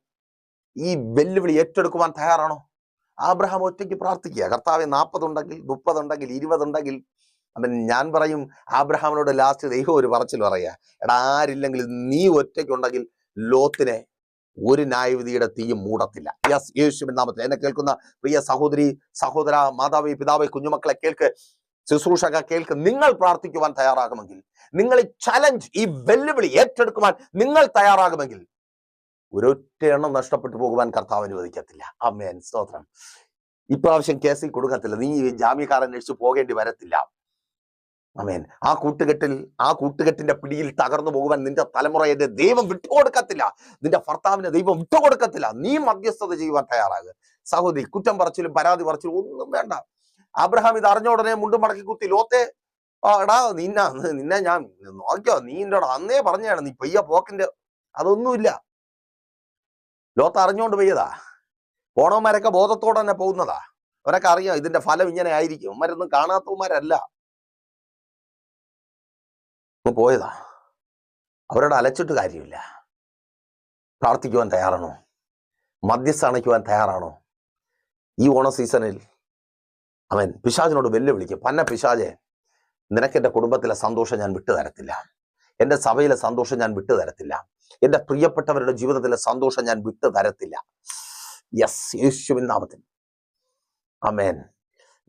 ഈ വെല്ലുവിളി ഏറ്റെടുക്കുവാൻ തയ്യാറാണോ? ആബ്രഹാം ഒറ്റയ്ക്ക് പ്രാർത്ഥിക്കുക. കർത്താവ് നാൽപ്പതുണ്ടെങ്കിൽ മുപ്പതുണ്ടെങ്കിൽ ഇരുപതുണ്ടെങ്കിൽ അവൻ ഞാൻ പറയും ആബ്രഹാമിനോട് ലാസ്റ്റ് ദൈവം ഒരു പറച്ചിൽ പറയാ. എടാ ആരില്ലെങ്കിൽ നീ ഒറ്റയ്ക്കുണ്ടെങ്കിൽ ലോത്തിനെ ഒരു ന്യായവിധിയുടെ തീയും മൂടത്തില്ല. യെസ് യേശുവിൻ നാമത്തിൽ. എന്നെ കേൾക്കുന്ന പ്രിയ സഹോദരി സഹോദര മാതാവി പിതാവ് കുഞ്ഞുമക്കളെ കേൾക്ക് ശുശ്രൂഷക കേൾക്ക് നിങ്ങൾ പ്രാർത്ഥിക്കുവാൻ തയ്യാറാകുമെങ്കിൽ നിങ്ങൾ ഈ ചലഞ്ച് ഈ വെല്ലുവിളി ഏറ്റെടുക്കുവാൻ നിങ്ങൾ തയ്യാറാകുമെങ്കിൽ ഒരൊറ്റ എണ്ണം നഷ്ടപ്പെട്ടു പോകുവാൻ കർത്താവ് അനുവദിക്കത്തില്ല. അമ്മേൻ സ്തോത്രം. ഇപ്രാവശ്യം കേസിൽ കൊടുക്കത്തില്ല. നീ ജാമ്യക്കാരൻ അന്വേഷിച്ച് പോകേണ്ടി വരത്തില്ല. അമേൻ ആ കൂട്ടുകെട്ടിൽ ആ കൂട്ടുകെട്ടിന്റെ പിടിയിൽ തകർന്നു പോകുവാൻ നിന്റെ തലമുറയെ ദൈവം വിട്ടുകൊടുക്കത്തില്ല. നിന്റെ ഭർത്താവിനെ ദൈവം വിട്ടുകൊടുക്കത്തില്ല. നീ മധ്യസ്ഥത ചെയ്യുവാൻ തയ്യാറാകുക സഹോദരി കുറ്റം പറച്ചിലും പരാതി പറച്ചിലും ഒന്നും വേണ്ട. അബ്രഹാം ഇത് അറിഞ്ഞ ഉടനെ മുണ്ടും മടക്കി കുത്തി ലോത്തെ എടാ നിന്ന നിന്നെ ഞാൻ നോക്കിയോ? നീ എന്റെ അന്നേ പറഞ്ഞാണ് നീ പെയ്യ പോക്കിന്റെ അതൊന്നുമില്ല. ലോത്ത് അറിഞ്ഞുകൊണ്ട് പെയ്യതാ. പോണവന്മാരൊക്കെ ബോധത്തോടെ തന്നെ പോകുന്നതാ. അവരൊക്കെ അറിയാം ഇതിന്റെ ഫലം ഇങ്ങനെ ആയിരിക്കും. അവന്മാരൊന്നും കാണാത്തവന്മാരല്ല. അങ്ങ് പോയതാ. അവരോട് അലച്ചിട്ട് കാര്യമില്ല. പ്രാർത്ഥിക്കുവാൻ തയ്യാറാണോ? മധ്യസ്ഥ അണയ്ക്കുവാൻ തയ്യാറാണോ? ഈ ഓണ സീസണിൽ അവൻ പിശാചിനോട് വെല്ലുവിളിക്കും. പന്ന പിശാചെ നിനക്ക് എന്റെ കുടുംബത്തിലെ സന്തോഷം ഞാൻ വിട്ടു തരത്തില്ല. എന്റെ സഭയിലെ സന്തോഷം ഞാൻ വിട്ടു തരത്തില്ല. എന്റെ പ്രിയപ്പെട്ടവരുടെ ജീവിതത്തിലെ സന്തോഷം ഞാൻ വിട്ടു തരത്തില്ല. യെസ് യേശുവിൻ നാമത്തിൽ. അമേൻ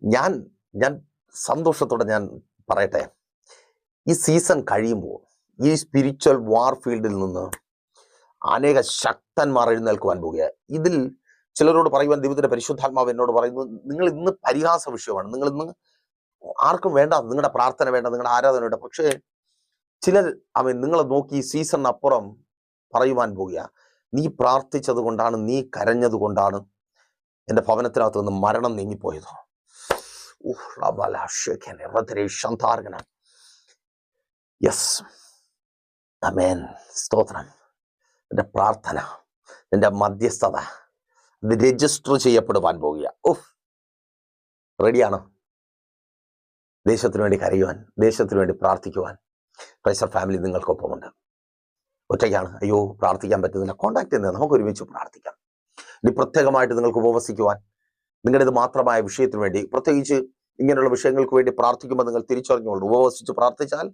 ഞാൻ ഞാൻ സന്തോഷത്തോടെ ഞാൻ പറയട്ടെ. ഈ സീസൺ കഴിയുമ്പോൾ ഈ സ്പിരിച്വൽ വാർ ഫീൽഡിൽ നിന്ന് അനേക ശക്തന്മാർ എഴുന്നേൽക്കുവാൻ പോവുകയാണ് ഇതിൽ ചിലരോട് പറയുവാൻ ദൈവത്തിന്റെ പരിശുദ്ധാത്മാവ് എന്നോട് പറയുന്നു നിങ്ങൾ ഇന്ന് പരിഹാസ വിഷയമാണ്. നിങ്ങൾ ഇന്ന് ആർക്കും വേണ്ട നിങ്ങളുടെ പ്രാർത്ഥന വേണ്ട നിങ്ങളുടെ ആരാധന വേണ്ട. പക്ഷേ ചിലർ അവൻ നിങ്ങളെ നോക്കി സീസണിനപ്പുറം പറയുവാൻ പോവുക നീ പ്രാർത്ഥിച്ചത് കൊണ്ടാണ് നീ കരഞ്ഞത് കൊണ്ടാണ് എന്റെ ഭവനത്തിനകത്ത് നിന്ന് മരണം നീങ്ങിപ്പോയത്. ഉഹ് റബല യെസ് അമേൻ സ്തോത്രം. എന്റെ പ്രാർത്ഥന എന്റെ മധ്യസ്ഥത ഇത് രജിസ്റ്റർ ചെയ്യപ്പെടുവാൻ പോകുക. ഉഫ്. റെഡിയാണ്? ദേശത്തിന് വേണ്ടി കരയുവാൻ ദേശത്തിന് വേണ്ടി പ്രാർത്ഥിക്കുവാൻ പ്രൈസർ ഫാമിലി നിങ്ങൾക്കൊപ്പമുണ്ട്. ഒറ്റയ്ക്കാണ്. അയ്യോ പ്രാർത്ഥിക്കാൻ പറ്റുന്നില്ല. കോണ്ടാക്ട് ചെയ്യുന്നത് നമുക്ക് ഒരുമിച്ച് പ്രാർത്ഥിക്കാം. ഇനി പ്രത്യേകമായിട്ട് നിങ്ങൾക്ക് ഉപവസിക്കുവാൻ നിങ്ങളുടെ ഇത് മാത്രമായ വിഷയത്തിന് വേണ്ടി പ്രത്യേകിച്ച് ഇങ്ങനെയുള്ള വിഷയങ്ങൾക്ക് വേണ്ടി പ്രാർത്ഥിക്കുമ്പോൾ നിങ്ങൾ തിരിച്ചറിഞ്ഞുകൊണ്ട് ഉപവസിച്ച് പ്രാർത്ഥിച്ചാൽ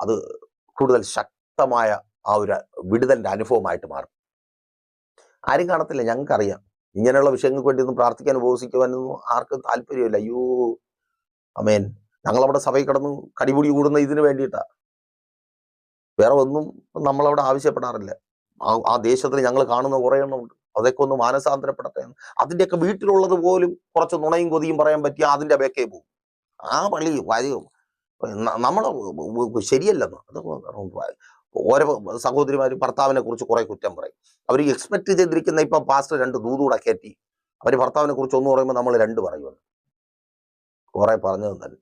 അത് കൂടുതൽ ശക്തമായ ആ ഒരു വിടുതലിന്റെ അനുഭവമായിട്ട് മാറും. ആരും കാണത്തില്ല ഞങ്ങൾക്കറിയാം. ഇങ്ങനെയുള്ള വിഷയങ്ങൾക്ക് വേണ്ടി ഒന്നും പ്രാർത്ഥിക്കാൻ ഉപവസിക്കുവാനൊന്നും ആർക്കും താല്പര്യമില്ല. അയ്യോ അമേൻ. ഞങ്ങളവിടെ സഭയിൽ കിടന്ന് കടിപൊടി കൂടുന്ന ഇതിന് വേണ്ടിയിട്ടാ. വേറെ ഒന്നും നമ്മളവിടെ ആവശ്യപ്പെടാറില്ല. ആ ആ ദേശത്തിൽ ഞങ്ങൾ കാണുന്ന കുറേ എണ്ണമുണ്ട് അതൊക്കെ ഒന്ന് മാനസാന്തരപ്പെടട്ടെ എന്ന്. അതിന്റെയൊക്കെ വീട്ടിലുള്ളത് പോലും കുറച്ച് നുണയും കൊതിയും പറയാൻ പറ്റിയ അതിന്റെ ബേക്കേ പോകും. ആ പള്ളി വരും നമ്മൾ ശരിയല്ലെന്ന്. അത് ഓരോ സഹോദരിമാർ ഭർത്താവിനെ കുറിച്ച് കുറെ കുറ്റം പറയും. അവർ എക്സ്പെക്ട് ചെയ്തിരിക്കുന്ന ഇപ്പൊ പാസ്റ്റർ രണ്ട് ദൂതൂടെ കയറ്റി അവർ ഭർത്താവിനെ കുറിച്ച് ഒന്ന് പറയുമ്പോൾ നമ്മൾ രണ്ട് പറയുമെന്ന് കുറെ പറഞ്ഞു തന്നെ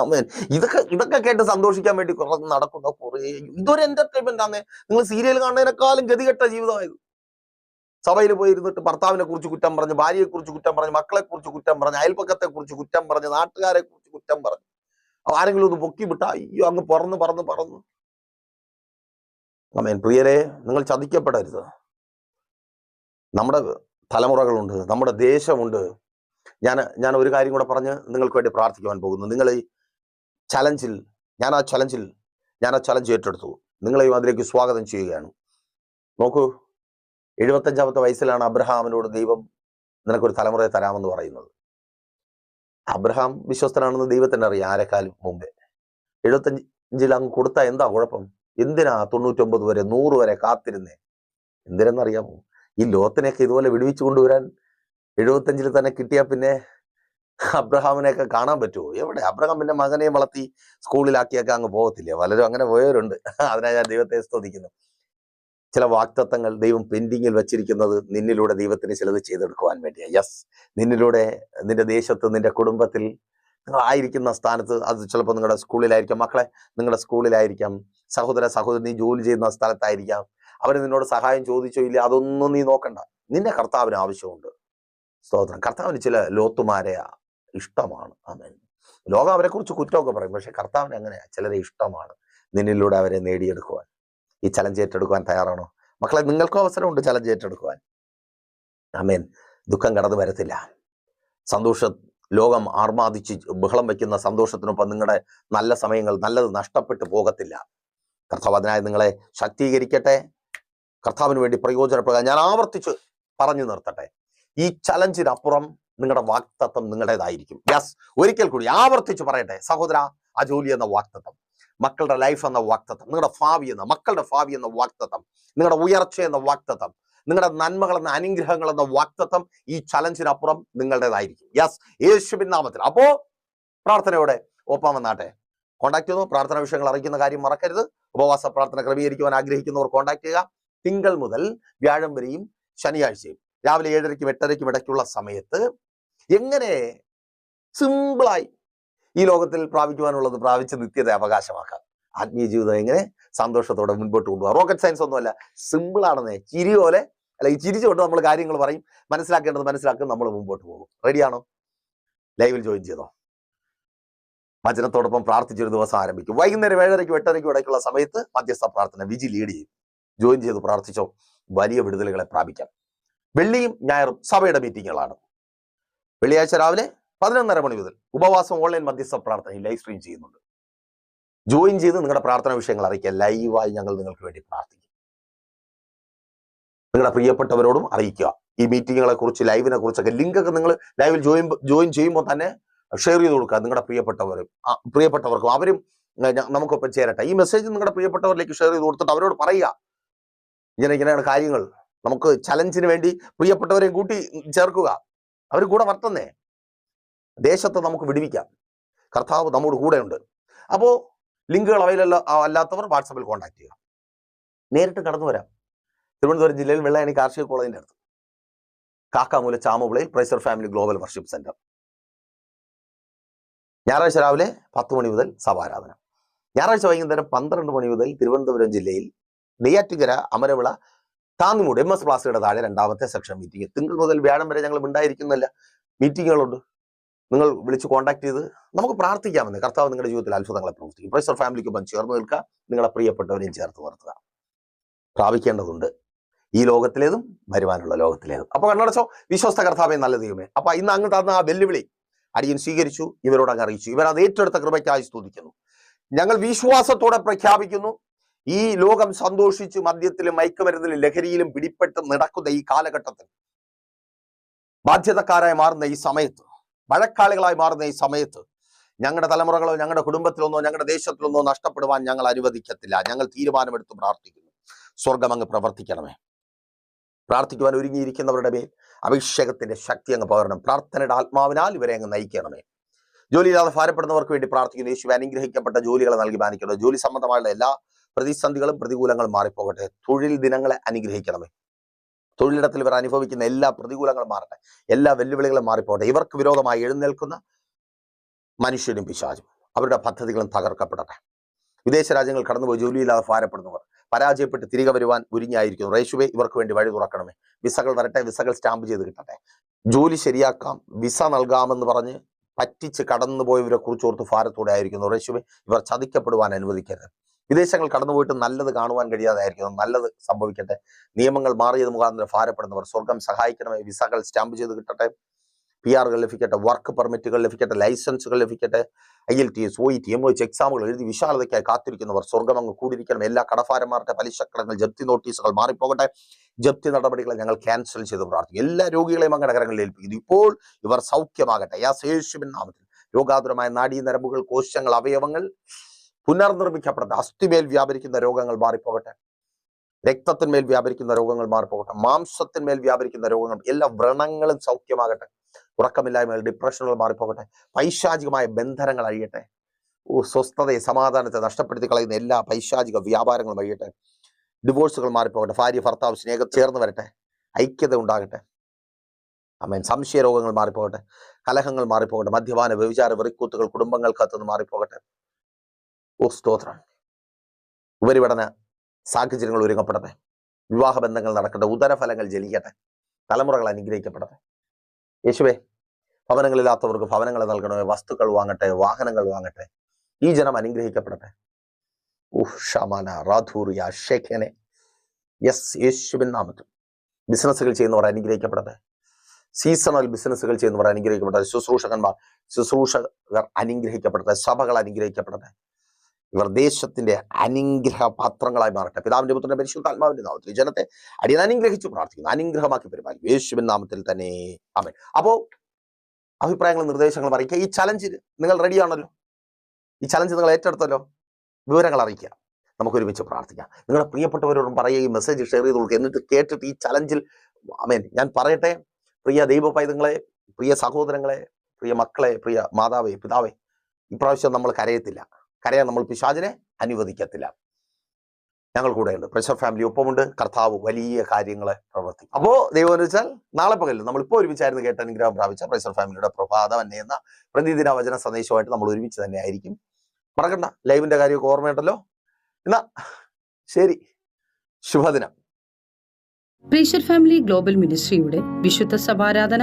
ആമേൻ ഇതൊക്കെ ഇതൊക്കെ കേട്ട് സന്തോഷിക്കാൻ വേണ്ടി നടക്കുന്ന കുറേ ഇതൊരു എന്റർടൈൻമെന്റ് ആണ് നിങ്ങൾ സീരിയൽ കാണുന്നതിനേക്കാളും ഗതികെട്ട ജീവിതമായത്. സഭയിൽ പോയിരുന്നിട്ട് ഭർത്താവിനെ കുറിച്ച് കുറ്റം പറഞ്ഞ് ഭാര്യയെ കുറിച്ച് കുറ്റം പറഞ്ഞ് മക്കളെ കുറിച്ച് കുറ്റം പറഞ്ഞ് അയൽപ്പക്കത്തെ കുറിച്ച് കുറ്റം പറഞ്ഞ് നാട്ടുകാരെ കുറിച്ച് കുറ്റം പറഞ്ഞ്. ആരെങ്കിലും ഒന്ന് പൊക്കി വിട്ടാ അയ്യോ അങ്ങ് പറന്ന് പറന്ന് പറന്ന്. അമേൻ പ്രിയരെ നിങ്ങൾ ചതിക്കപ്പെടരുത്. നമ്മുടെ തലമുറകളുണ്ട് നമ്മുടെ ദേശമുണ്ട്. ഞാൻ ഞാൻ ഒരു കാര്യം കൂടെ പറഞ്ഞ് നിങ്ങൾക്ക് വേണ്ടി പ്രാർത്ഥിക്കുവാൻ പോകുന്നു. നിങ്ങൾ ഈ ചലഞ്ചിൽ ഞാൻ ആ ചലഞ്ചിൽ ഞാൻ ആ ചലഞ്ച് ഏറ്റെടുത്തു. നിങ്ങളെയും അതിലേക്ക് സ്വാഗതം ചെയ്യുകയാണ്. നോക്കൂ എഴുപത്തഞ്ചാമത്തെ വയസ്സിലാണ് അബ്രഹാമിനോട് ദൈവം നിനക്കൊരു തലമുറയെ തരാമെന്ന് പറയുന്നത്. അബ്രഹാം വിശ്വസ്തനാണെന്ന് ദൈവത്തിന് അറിയാം ആരെക്കാലും മുമ്പേ. എഴുപത്തഞ്ചിൽ അങ്ങ് കൊടുത്ത എന്താ കുഴപ്പം? എന്തിനാ തൊണ്ണൂറ്റൊമ്പത് വരെ നൂറ് വരെ കാത്തിരുന്നേ? എന്തിനെന്നറിയാമോ? ഈ ലോകത്തിനെയൊക്കെ ഇതുപോലെ വിടുവിച്ചു കൊണ്ടുവരാൻ എഴുപത്തഞ്ചിൽ തന്നെ കിട്ടിയാൽ പിന്നെ അബ്രഹാമിനെയൊക്കെ കാണാൻ പറ്റുമോ? എവിടെ? അബ്രഹാം പിന്നെ മകനെ വളർത്തി സ്കൂളിലാക്കിയൊക്കെ അങ്ങ് പോകത്തില്ലേ? പലരും അങ്ങനെ പോയവരുണ്ട്. അതിനാ ഞാൻ ദൈവത്തെ സ്തുതിക്കുന്നു. ചില വാക്തത്വങ്ങൾ ദൈവം പെൻഡിങ്ങിൽ വച്ചിരിക്കുന്നത് നിന്നിലൂടെ ദൈവത്തിന് ചിലത് ചെയ്തെടുക്കുവാൻ വേണ്ടിയാണ് യെസ് നിന്നിലൂടെ നിന്റെ ദേശത്ത് നിന്റെ കുടുംബത്തിൽ നിങ്ങൾ ആയിരിക്കുന്ന സ്ഥാനത്ത് അത് ചിലപ്പോൾ നിങ്ങളുടെ സ്കൂളിലായിരിക്കാം. മക്കളെ നിങ്ങളുടെ സ്കൂളിലായിരിക്കാം. സഹോദര സഹോദരൻ നീ ജോലി ചെയ്യുന്ന സ്ഥലത്തായിരിക്കാം. അവർ നിന്നോട് സഹായം ചോദിച്ചോ ഇല്ല അതൊന്നും നീ നോക്കണ്ട. നിന്നെ കർത്താവിന് ആവശ്യമുണ്ട്. സ്തോത്രം. കർത്താവിന് ചില ലോത്തുമാരെ ഇഷ്ടമാണ്. അമേൻ ലോകം അവരെക്കുറിച്ച് കുറ്റമൊക്കെ പറയും പക്ഷെ കർത്താവിന് അങ്ങനെയാണ് ചിലരെ ഇഷ്ടമാണ് നിന്നിലൂടെ അവരെ നേടിയെടുക്കുവാൻ. ഈ ചലഞ്ച് ഏറ്റെടുക്കുവാൻ തയ്യാറാണോ? മക്കളെ നിങ്ങൾക്കും അവസരമുണ്ട് ചലഞ്ച് ഏറ്റെടുക്കുവാൻ. അമേൻ ദുഃഖം കടന്നു വരത്തില്ല. സന്തോഷ ലോകം ആർമാദിച്ച് ബഹളം വയ്ക്കുന്ന സന്തോഷത്തിനൊപ്പം നിങ്ങളുടെ നല്ല സമയങ്ങൾ നല്ലത് നഷ്ടപ്പെട്ടു പോകത്തില്ല. കർത്താവ് അതിനായി നിങ്ങളെ ശക്തീകരിക്കട്ടെ. കർത്താവിന് വേണ്ടി പ്രയോജനപ്പെടുക ഞാൻ ആവർത്തിച്ച് പറഞ്ഞു നിർത്തട്ടെ. ഈ ചലഞ്ചിനപ്പുറം നിങ്ങളുടെ വാക്തത്വം നിങ്ങളുടേതായിരിക്കും. യെസ് ഒരിക്കൽ കൂടി ആവർത്തിച്ച് പറയട്ടെ. സഹോദര ആ ജോലി എന്ന വാക്തത്വം. മക്കളുടെ ലൈഫ് എന്ന വാക്തത്വം. നിങ്ങളുടെ ഭാവി എന്ന മക്കളുടെ ഭാവി എന്ന വാക്തത്വം. നിങ്ങളുടെ ഉയർച്ച എന്ന വാക്തത്വം. നിങ്ങളുടെ നന്മകൾ എന്ന അനുഗ്രഹങ്ങൾ എന്ന വാക്തത്വം ഈ ചലഞ്ചിനപ്പുറം നിങ്ങളുടേതായിരിക്കും. യെസ് യേശുവിൻ നാമത്തിൽ. അപ്പോ പ്രാർത്ഥനയോടെ ഒപ്പം വന്നാട്ടെ. കോൺടാക്ട് ചെയ്യുന്നു. പ്രാർത്ഥന വിഷയങ്ങൾ അറിയിക്കുന്ന കാര്യം മറക്കരുത്. ഉപവാസ പ്രാർത്ഥന ക്രമീകരിക്കുവാൻ ആഗ്രഹിക്കുന്നവർ കോൺടാക്ട് ചെയ്യുക. തിങ്കൾ മുതൽ വ്യാഴം വരെയും ശനിയാഴ്ചയും രാവിലെ ഏഴരയ്ക്കും എട്ടരയ്ക്കും ഇടയ്ക്കുള്ള സമയത്ത് എങ്ങനെ സിമ്പിളായി ഈ ലോകത്തിൽ പ്രാപിക്കുവാനുള്ളത് പ്രാപിച്ച് നിത്യത അവകാശമാക്കാം. ആത്മീയ ജീവിതം എങ്ങനെ സന്തോഷത്തോടെ മുൻപോട്ട് കൊണ്ടുപോകാം. റോക്കറ്റ് സയൻസ് ഒന്നുമല്ല സിമ്പിൾ ആണെന്നേ. ചിരി പോലെ അല്ല ഈ ചിരിച്ചുകൊണ്ട് നമ്മൾ കാര്യങ്ങൾ പറയും. മനസ്സിലാക്കേണ്ടത് മനസ്സിലാക്കും നമ്മൾ മുമ്പോട്ട് പോകും. റെഡിയാണോ ലൈവിൽ ജോയിൻ ചെയ്തോ? വചനത്തോടൊപ്പം പ്രാർത്ഥിച്ചൊരു ദിവസം ആരംഭിക്കും. വൈകുന്നേരം ഏഴരയ്ക്കും എട്ടരയ്ക്കും ഇടയ്ക്കുള്ള സമയത്ത് മധ്യസ്ഥ പ്രാർത്ഥന വിജി ലീഡ് ചെയ്യും. ജോയിൻ ചെയ്ത് പ്രാർത്ഥിച്ചോ വലിയ വിടുതലുകളെ പ്രാപിക്കാം. വെള്ളിയും ഞായറും സഭയുടെ മീറ്റിങ്ങുകളാണ് വെള്ളിയാഴ്ച രാവിലെ പതിനൊന്നര മണി മുതൽ ഉപവാസം ഓൺലൈൻ മധ്യസ്ഥ പ്രാർത്ഥന ലൈവ് സ്ട്രീം ചെയ്യുന്നുണ്ട്. ജോയിൻ ചെയ്ത് നിങ്ങളുടെ പ്രാർത്ഥന വിഷയങ്ങൾ അറിയിക്കുക. ലൈവായി ഞങ്ങൾ നിങ്ങൾക്ക് വേണ്ടി പ്രാർത്ഥിക്കും. നിങ്ങളുടെ പ്രിയപ്പെട്ടവരോടും അറിയിക്കുക. ഈ മീറ്റിങ്ങുകളെ കുറിച്ച് ലൈവിനെ കുറിച്ചൊക്കെ ലിങ്കൊക്കെ നിങ്ങൾ ലൈവിൽ ജോയിൻ ജോയിൻ ചെയ്യുമ്പോൾ തന്നെ ഷെയർ ചെയ്ത് കൊടുക്കുക. നിങ്ങളുടെ പ്രിയപ്പെട്ടവരും പ്രിയപ്പെട്ടവർക്കും അവരും നമുക്കൊപ്പം ചേരട്ടെ. ഈ മെസ്സേജ് നിങ്ങളുടെ പ്രിയപ്പെട്ടവരിലേക്ക് ഷെയർ ചെയ്ത് കൊടുത്തിട്ട് അവരോട് പറയുക. ഇങ്ങനെ ഇങ്ങനെയാണ് കാര്യങ്ങൾ. നമുക്ക് ചലഞ്ചിന് വേണ്ടി പ്രിയപ്പെട്ടവരെയും കൂട്ടി ചേർക്കുക. അവർ കൂടെ വർത്തുന്നേ. ദേശത്തെ നമുക്ക് വിടുവിക്കാം. കർത്താവ് നമ്മുടെ കൂടെയുണ്ട്. അപ്പോൾ ലിങ്കുകൾ അവൈലല്ല അല്ലാത്തവർ വാട്സപ്പിൽ കോൺടാക്ട് ചെയ്യുക. നേരിട്ട് കടന്നു വരാം. തിരുവനന്തപുരം ജില്ലയിൽ വെള്ളയണി കാർഷിക കോളേജിന്റെ അടുത്ത്. Kakkamoola ചാമുവിളയിൽ praiser family global worship centre. ഞായറാഴ്ച രാവിലെ പത്ത് മണി മുതൽ സഭാരാധന ഞായറാഴ്ച വൈകുന്നേരം പന്ത്രണ്ട് മണി മുതൽ തിരുവനന്തപുരം ജില്ലയിൽ നെയ്യാറ്റുകര അമരവിള താന്നിമൂട് എം എസ് പ്ലാസയുടെ താഴെ രണ്ടാമത്തെ സെക്ഷൻ മീറ്റിംഗ്. തിങ്കൾ മുതൽ വ്യാഴം വരെ ഞങ്ങൾ ഉണ്ടായിരിക്കുന്നില്ല മീറ്റിങ്ങുകളുണ്ട്. നിങ്ങൾ വിളിച്ച് കോൺടാക്ട് ചെയ്ത് നമുക്ക് പ്രാർത്ഥിക്കാമെന്ന് കർത്താവ് നിങ്ങളുടെ ജീവിതത്തിൽ അത്ഭുതങ്ങളെ പ്രവർത്തിക്കും. പ്രൊഫസർ ഫാമിലിക്കൊപ്പം ചേർന്ന് നിൽക്കുക. നിങ്ങളെ പ്രിയപ്പെട്ടവരെയും ചേർത്ത് നിർത്തുക. പ്രാപിക്കേണ്ടതുണ്ട്. ഈ ലോകത്തിലേതും വരുവാനുള്ള ലോകത്തിലേതും. അപ്പൊ കണ്ണടച്ചോ. വിശ്വസ്ത കർത്താവേ നല്ല ദൈവമേ. അപ്പൊ ഇന്ന് അങ്ങ് തന്ന ആ വെല്ലുവിളി അടിയൻ സ്വീകരിച്ചു ഇവരോട് അങ്ങ് അറിയിച്ചു. ഇവർ അത് ഏറ്റെടുത്ത കൃപയ്ക്കായി സ്തുതിക്കുന്നു. ഞങ്ങൾ വിശ്വാസത്തോടെ പ്രഖ്യാപിക്കുന്നു. ഈ ലോകം സന്തോഷിച്ച് മദ്യത്തിലും മയക്കുമരുന്നിലും ലഹരിയിലും പിടിപ്പെട്ട് നടക്കുന്ന ഈ കാലഘട്ടത്തിൽ ബാധ്യതക്കാരായി മാറുന്ന ഈ സമയത്ത് മഴക്കാളികളായി മാറുന്ന ഈ സമയത്ത് ഞങ്ങളുടെ തലമുറകളോ ഞങ്ങളുടെ കുടുംബത്തിലൊന്നോ ഞങ്ങളുടെ ദേശത്തിലൊന്നോ നഷ്ടപ്പെടുവാൻ ഞങ്ങൾ അനുവദിക്കത്തില്ല. ഞങ്ങൾ തീരുമാനമെടുത്ത് പ്രാർത്ഥിക്കുന്നു. സ്വർഗം അങ്ങ് പ്രവർത്തിക്കണമേ. പ്രാർത്ഥിക്കുവാൻ ഒരുങ്ങിയിരിക്കുന്നവരുടെ മേൽ അഭിഷേകത്തിന്റെ ശക്തി അങ്ങ് പകരണം. പ്രാർത്ഥനയുടെ ആത്മാവിനാൽ ഇവരെ അങ്ങ് നയിക്കണമേ. ജോലിയില്ലാതെ ഭാരപ്പെടുന്നവർക്ക് വേണ്ടി പ്രാർത്ഥിക്കുന്നു. യേശു അനുഗ്രഹിക്കപ്പെട്ട ജോലികളെ നൽകി മാനിക്കണം ജോലി സംബന്ധമായുള്ള എല്ലാ പ്രതിസന്ധികളും പ്രതികൂലങ്ങളും മാറിപ്പോകട്ടെ. തൊഴിൽ ദിനങ്ങളെ അനുഗ്രഹിക്കണമേ. തൊഴിലിടത്തിൽ ഇവർ അനുഭവിക്കുന്ന എല്ലാ പ്രതികൂലങ്ങളും മാറട്ടെ. എല്ലാ വെല്ലുവിളികളും മാറിപ്പോട്ടെ. ഇവർക്ക് വിരോധമായി എഴുന്നേൽക്കുന്ന മനുഷ്യരും പിശാചും. അവരുടെ പദ്ധതികളും തകർക്കപ്പെടട്ടെ. വിദേശ രാജ്യങ്ങൾ കടന്നുപോയി ജോലിയില്ലാതെ ഭാരപ്പെടുന്നവർ പരാജയപ്പെട്ട് തിരികെ വരുവാൻ ഉരിഞ്ഞായിരിക്കുന്നു റേഷുവേ ഇവർക്ക് വേണ്ടി വഴി തുറക്കണമേ. വിസകൾ വരട്ടെ വിസകൾ സ്റ്റാമ്പ് ചെയ്ത് കിട്ടട്ടെ. ജോലി ശരിയാക്കാം വിസ നൽകാമെന്ന് പറഞ്ഞ് പറ്റിച്ച് കടന്നുപോയവരെ കുറിച്ച് ഓർത്ത് ഭാരത്തോടെ ആയിരിക്കുന്നു റേഷുവേ. ഇവർ ചതിക്കപ്പെടുവാൻ അനുവദിക്കരുത്. വിദേശങ്ങൾ കടന്നുപോയിട്ട് നല്ലത് കാണുവാൻ കഴിയാതായിരിക്കും നല്ലത് സംഭവിക്കട്ടെ. നിയമങ്ങൾ മാറിയത് മുഖാന്തരം ഭാരപ്പെടുന്നവർ സ്വർഗം സഹായിക്കണമേ. വിസകൾ സ്റ്റാമ്പ് ചെയ്ത് കിട്ടട്ടെ. പി ആറുകൾ ലഭിക്കട്ടെ. വർക്ക് പെർമിറ്റുകൾ ലഭിക്കട്ടെ. ലൈസൻസുകൾ ലഭിക്കട്ടെ. I L T S O E T M O H എക്സാമുകൾ എഴുതി വിശാലതയ്ക്കായി കാത്തിരിക്കുന്നവർ സ്വർഗം അങ്ങ് കൂടിയിരിക്കണം എല്ലാ കടഫാരന്മാരുടെ പലിശക്കടങ്ങൾ ജപ്തി നോട്ടീസുകൾ മാറിപ്പോകട്ടെ. ജപ്തി നടപടികൾ ഞങ്ങൾ ക്യാൻസൽ ചെയ്ത് പ്രാർത്ഥിക്കും. എല്ലാ രോഗികളെയും അങ്ങനെ കരങ്ങളിൽ ഏൽപ്പിക്കുന്നു. ഇപ്പോൾ ഇവർ സൗഖ്യമാകട്ടെ. യാ നാമത്തിൽ. രോഗാതുരമായ നാഡീ നരമ്പുകൾ കോശങ്ങൾ അവയവങ്ങൾ പുനർനിർമ്മിക്കപ്പെടട്ടെ. അസ്ഥിമേൽ വ്യാപരിക്കുന്ന രോഗങ്ങൾ മാറിപ്പോകട്ടെ. രക്തത്തിന്മേൽ വ്യാപരിക്കുന്ന രോഗങ്ങൾ മാറിപ്പോകട്ടെ. മാംസത്തിന്മേൽ വ്യാപരിക്കുന്ന രോഗങ്ങൾ എല്ലാ വ്രണങ്ങളും സൗഖ്യമാകട്ടെ. ഉറക്കമില്ലായ്മ ഡിപ്രഷനുകൾ മാറിപ്പോകട്ടെ. പൈശാചികമായ ബന്ധനങ്ങൾ അഴിയട്ടെ. സ്വസ്ഥതയെ സമാധാനത്തെ നഷ്ടപ്പെടുത്തി കളയുന്ന എല്ലാ പൈശാചിക വ്യാപാരങ്ങളും അഴിയട്ടെ. ഡിവോഴ്സുകൾ മാറിപ്പോകട്ടെ. ഭാര്യ ഭർത്താവ് സ്നേഹം ചേർന്ന് വരട്ടെ. ഐക്യത ഉണ്ടാകട്ടെ. അമ്മൻ സംശയ രോഗങ്ങൾ മാറിപ്പോകട്ടെ. കലഹങ്ങൾ മാറിപ്പോകട്ടെ. മദ്യപാന വ്യവിചാര വെറിക്കൂത്തുകൾ കുടുംബങ്ങൾക്കകത്തുനിന്ന് മാറിപ്പോകട്ടെ. ഓ സ്തോത്രം. ഉപരിപഠന സാഹചര്യങ്ങൾ ഒരുങ്ങപ്പെടട്ടെ. വിവാഹ ബന്ധങ്ങൾ നടക്കട്ടെ. ഉദരഫലങ്ങൾ ജലിക്കട്ടെ തലമുറകൾ അനുഗ്രഹിക്കപ്പെടട്ടെ. യേശുവേ ഭവനങ്ങളില്ലാത്തവർക്ക് ഭവനങ്ങൾ നൽകണമേ. വസ്തുക്കൾ വാങ്ങട്ടെ. വാഹനങ്ങൾ വാങ്ങട്ടെ. ഈ ജനം അനുഗ്രഹിക്കപ്പെടട്ടെ. ഉഹ് റാധൂറിയ ശേഖനെ. യെസ് യേശുവിൻ നാമത്തിൽ. ബിസിനസ്സുകൾ ചെയ്യുന്നവർ അനുഗ്രഹിക്കപ്പെടട്ടെ. സീസണൽ ബിസിനസ്സുകൾ ചെയ്യുന്നവർ അനുഗ്രഹിക്കപ്പെടട്ടെ. ശുശ്രൂഷകന്മാർ ശുശ്രൂഷകർ അനുഗ്രഹിക്കപ്പെടട്ടെ. സഭകൾ അനുഗ്രഹിക്കപ്പെടട്ടെ. ഇവർ ദേശത്തിന്റെ അനുഗ്രഹ പാത്രങ്ങളായി മാറട്ടെ. പിതാവിന്റെ പുത്രന്റെ പരിശുദ്ധാത്മാവിന്റെ നാമത്തിൽ ജനത്തെ അടിയൻ അനുഗ്രഹിച്ചു പ്രാർത്ഥിക്കുന്നു. അനുഗ്രഹമാക്കി പെരുമാറി. യേശുവിൻ നാമത്തിൽ തന്നെ. അമൻ അപ്പോ അഭിപ്രായങ്ങളും നിർദ്ദേശങ്ങളും അറിയിക്കുക. ഈ ചലഞ്ചിൽ നിങ്ങൾ റെഡിയാണല്ലോ ഈ ചലഞ്ച് നിങ്ങൾ ഏറ്റെടുത്തല്ലോ? വിവരങ്ങൾ അറിയിക്കുക. നമുക്ക് ഒരുമിച്ച് പ്രാർത്ഥിക്കാം. നിങ്ങളുടെ പ്രിയപ്പെട്ടവരോടും പറയുക ഈ മെസ്സേജ് ഷെയർ ചെയ്ത് കൊടുക്കുക എന്നിട്ട് കേട്ടിട്ട് ഈ ചലഞ്ചിൽ അമേൻ ഞാൻ പറയട്ടെ. പ്രിയ ദൈവ പൈതങ്ങളെ പ്രിയ സഹോദരങ്ങളെ പ്രിയ മക്കളെ പ്രിയ മാതാവേ പിതാവേ ഇപ്രാവശ്യം നമ്മൾ കരയത്തില്ല. കരയാൻ നമ്മൾ പിശാചിനെ അനുവദിക്കത്തില്ല. ഞങ്ങൾ കൂടെയുണ്ട്. പ്രഷർ ഫാമിലി ഒപ്പമുണ്ട്. കർത്താവ് വലിയ കാര്യങ്ങളെ പ്രവർത്തിക്കും. അപ്പോ ദൈവം എന്ന് വെച്ചാൽ നാളെ പകലിൽ നമ്മൾ ഇപ്പോൾ ഒരുമിച്ചായിരുന്നു കേട്ട അനുഗ്രഹം പ്രാപിച്ച പ്രഷർ ഫാമിലിയുടെ പ്രഭാതം എന്നെ എന്ന പ്രതിദിന വചന സന്ദേശമായിട്ട് നമ്മൾ ഒരുമിച്ച് തന്നെ ആയിരിക്കും. മറക്കണ്ട. ലൈവിന്റെ കാര്യമൊക്കെ ഓർമ്മയുണ്ടല്ലോ? എന്നാ ശരി. ശുഭദിനം. പ്രീഷർ ഫാമിലി ഗ്ലോബൽ മിനിസ്ട്രിയുടെ വിശുദ്ധ സഭാരാധന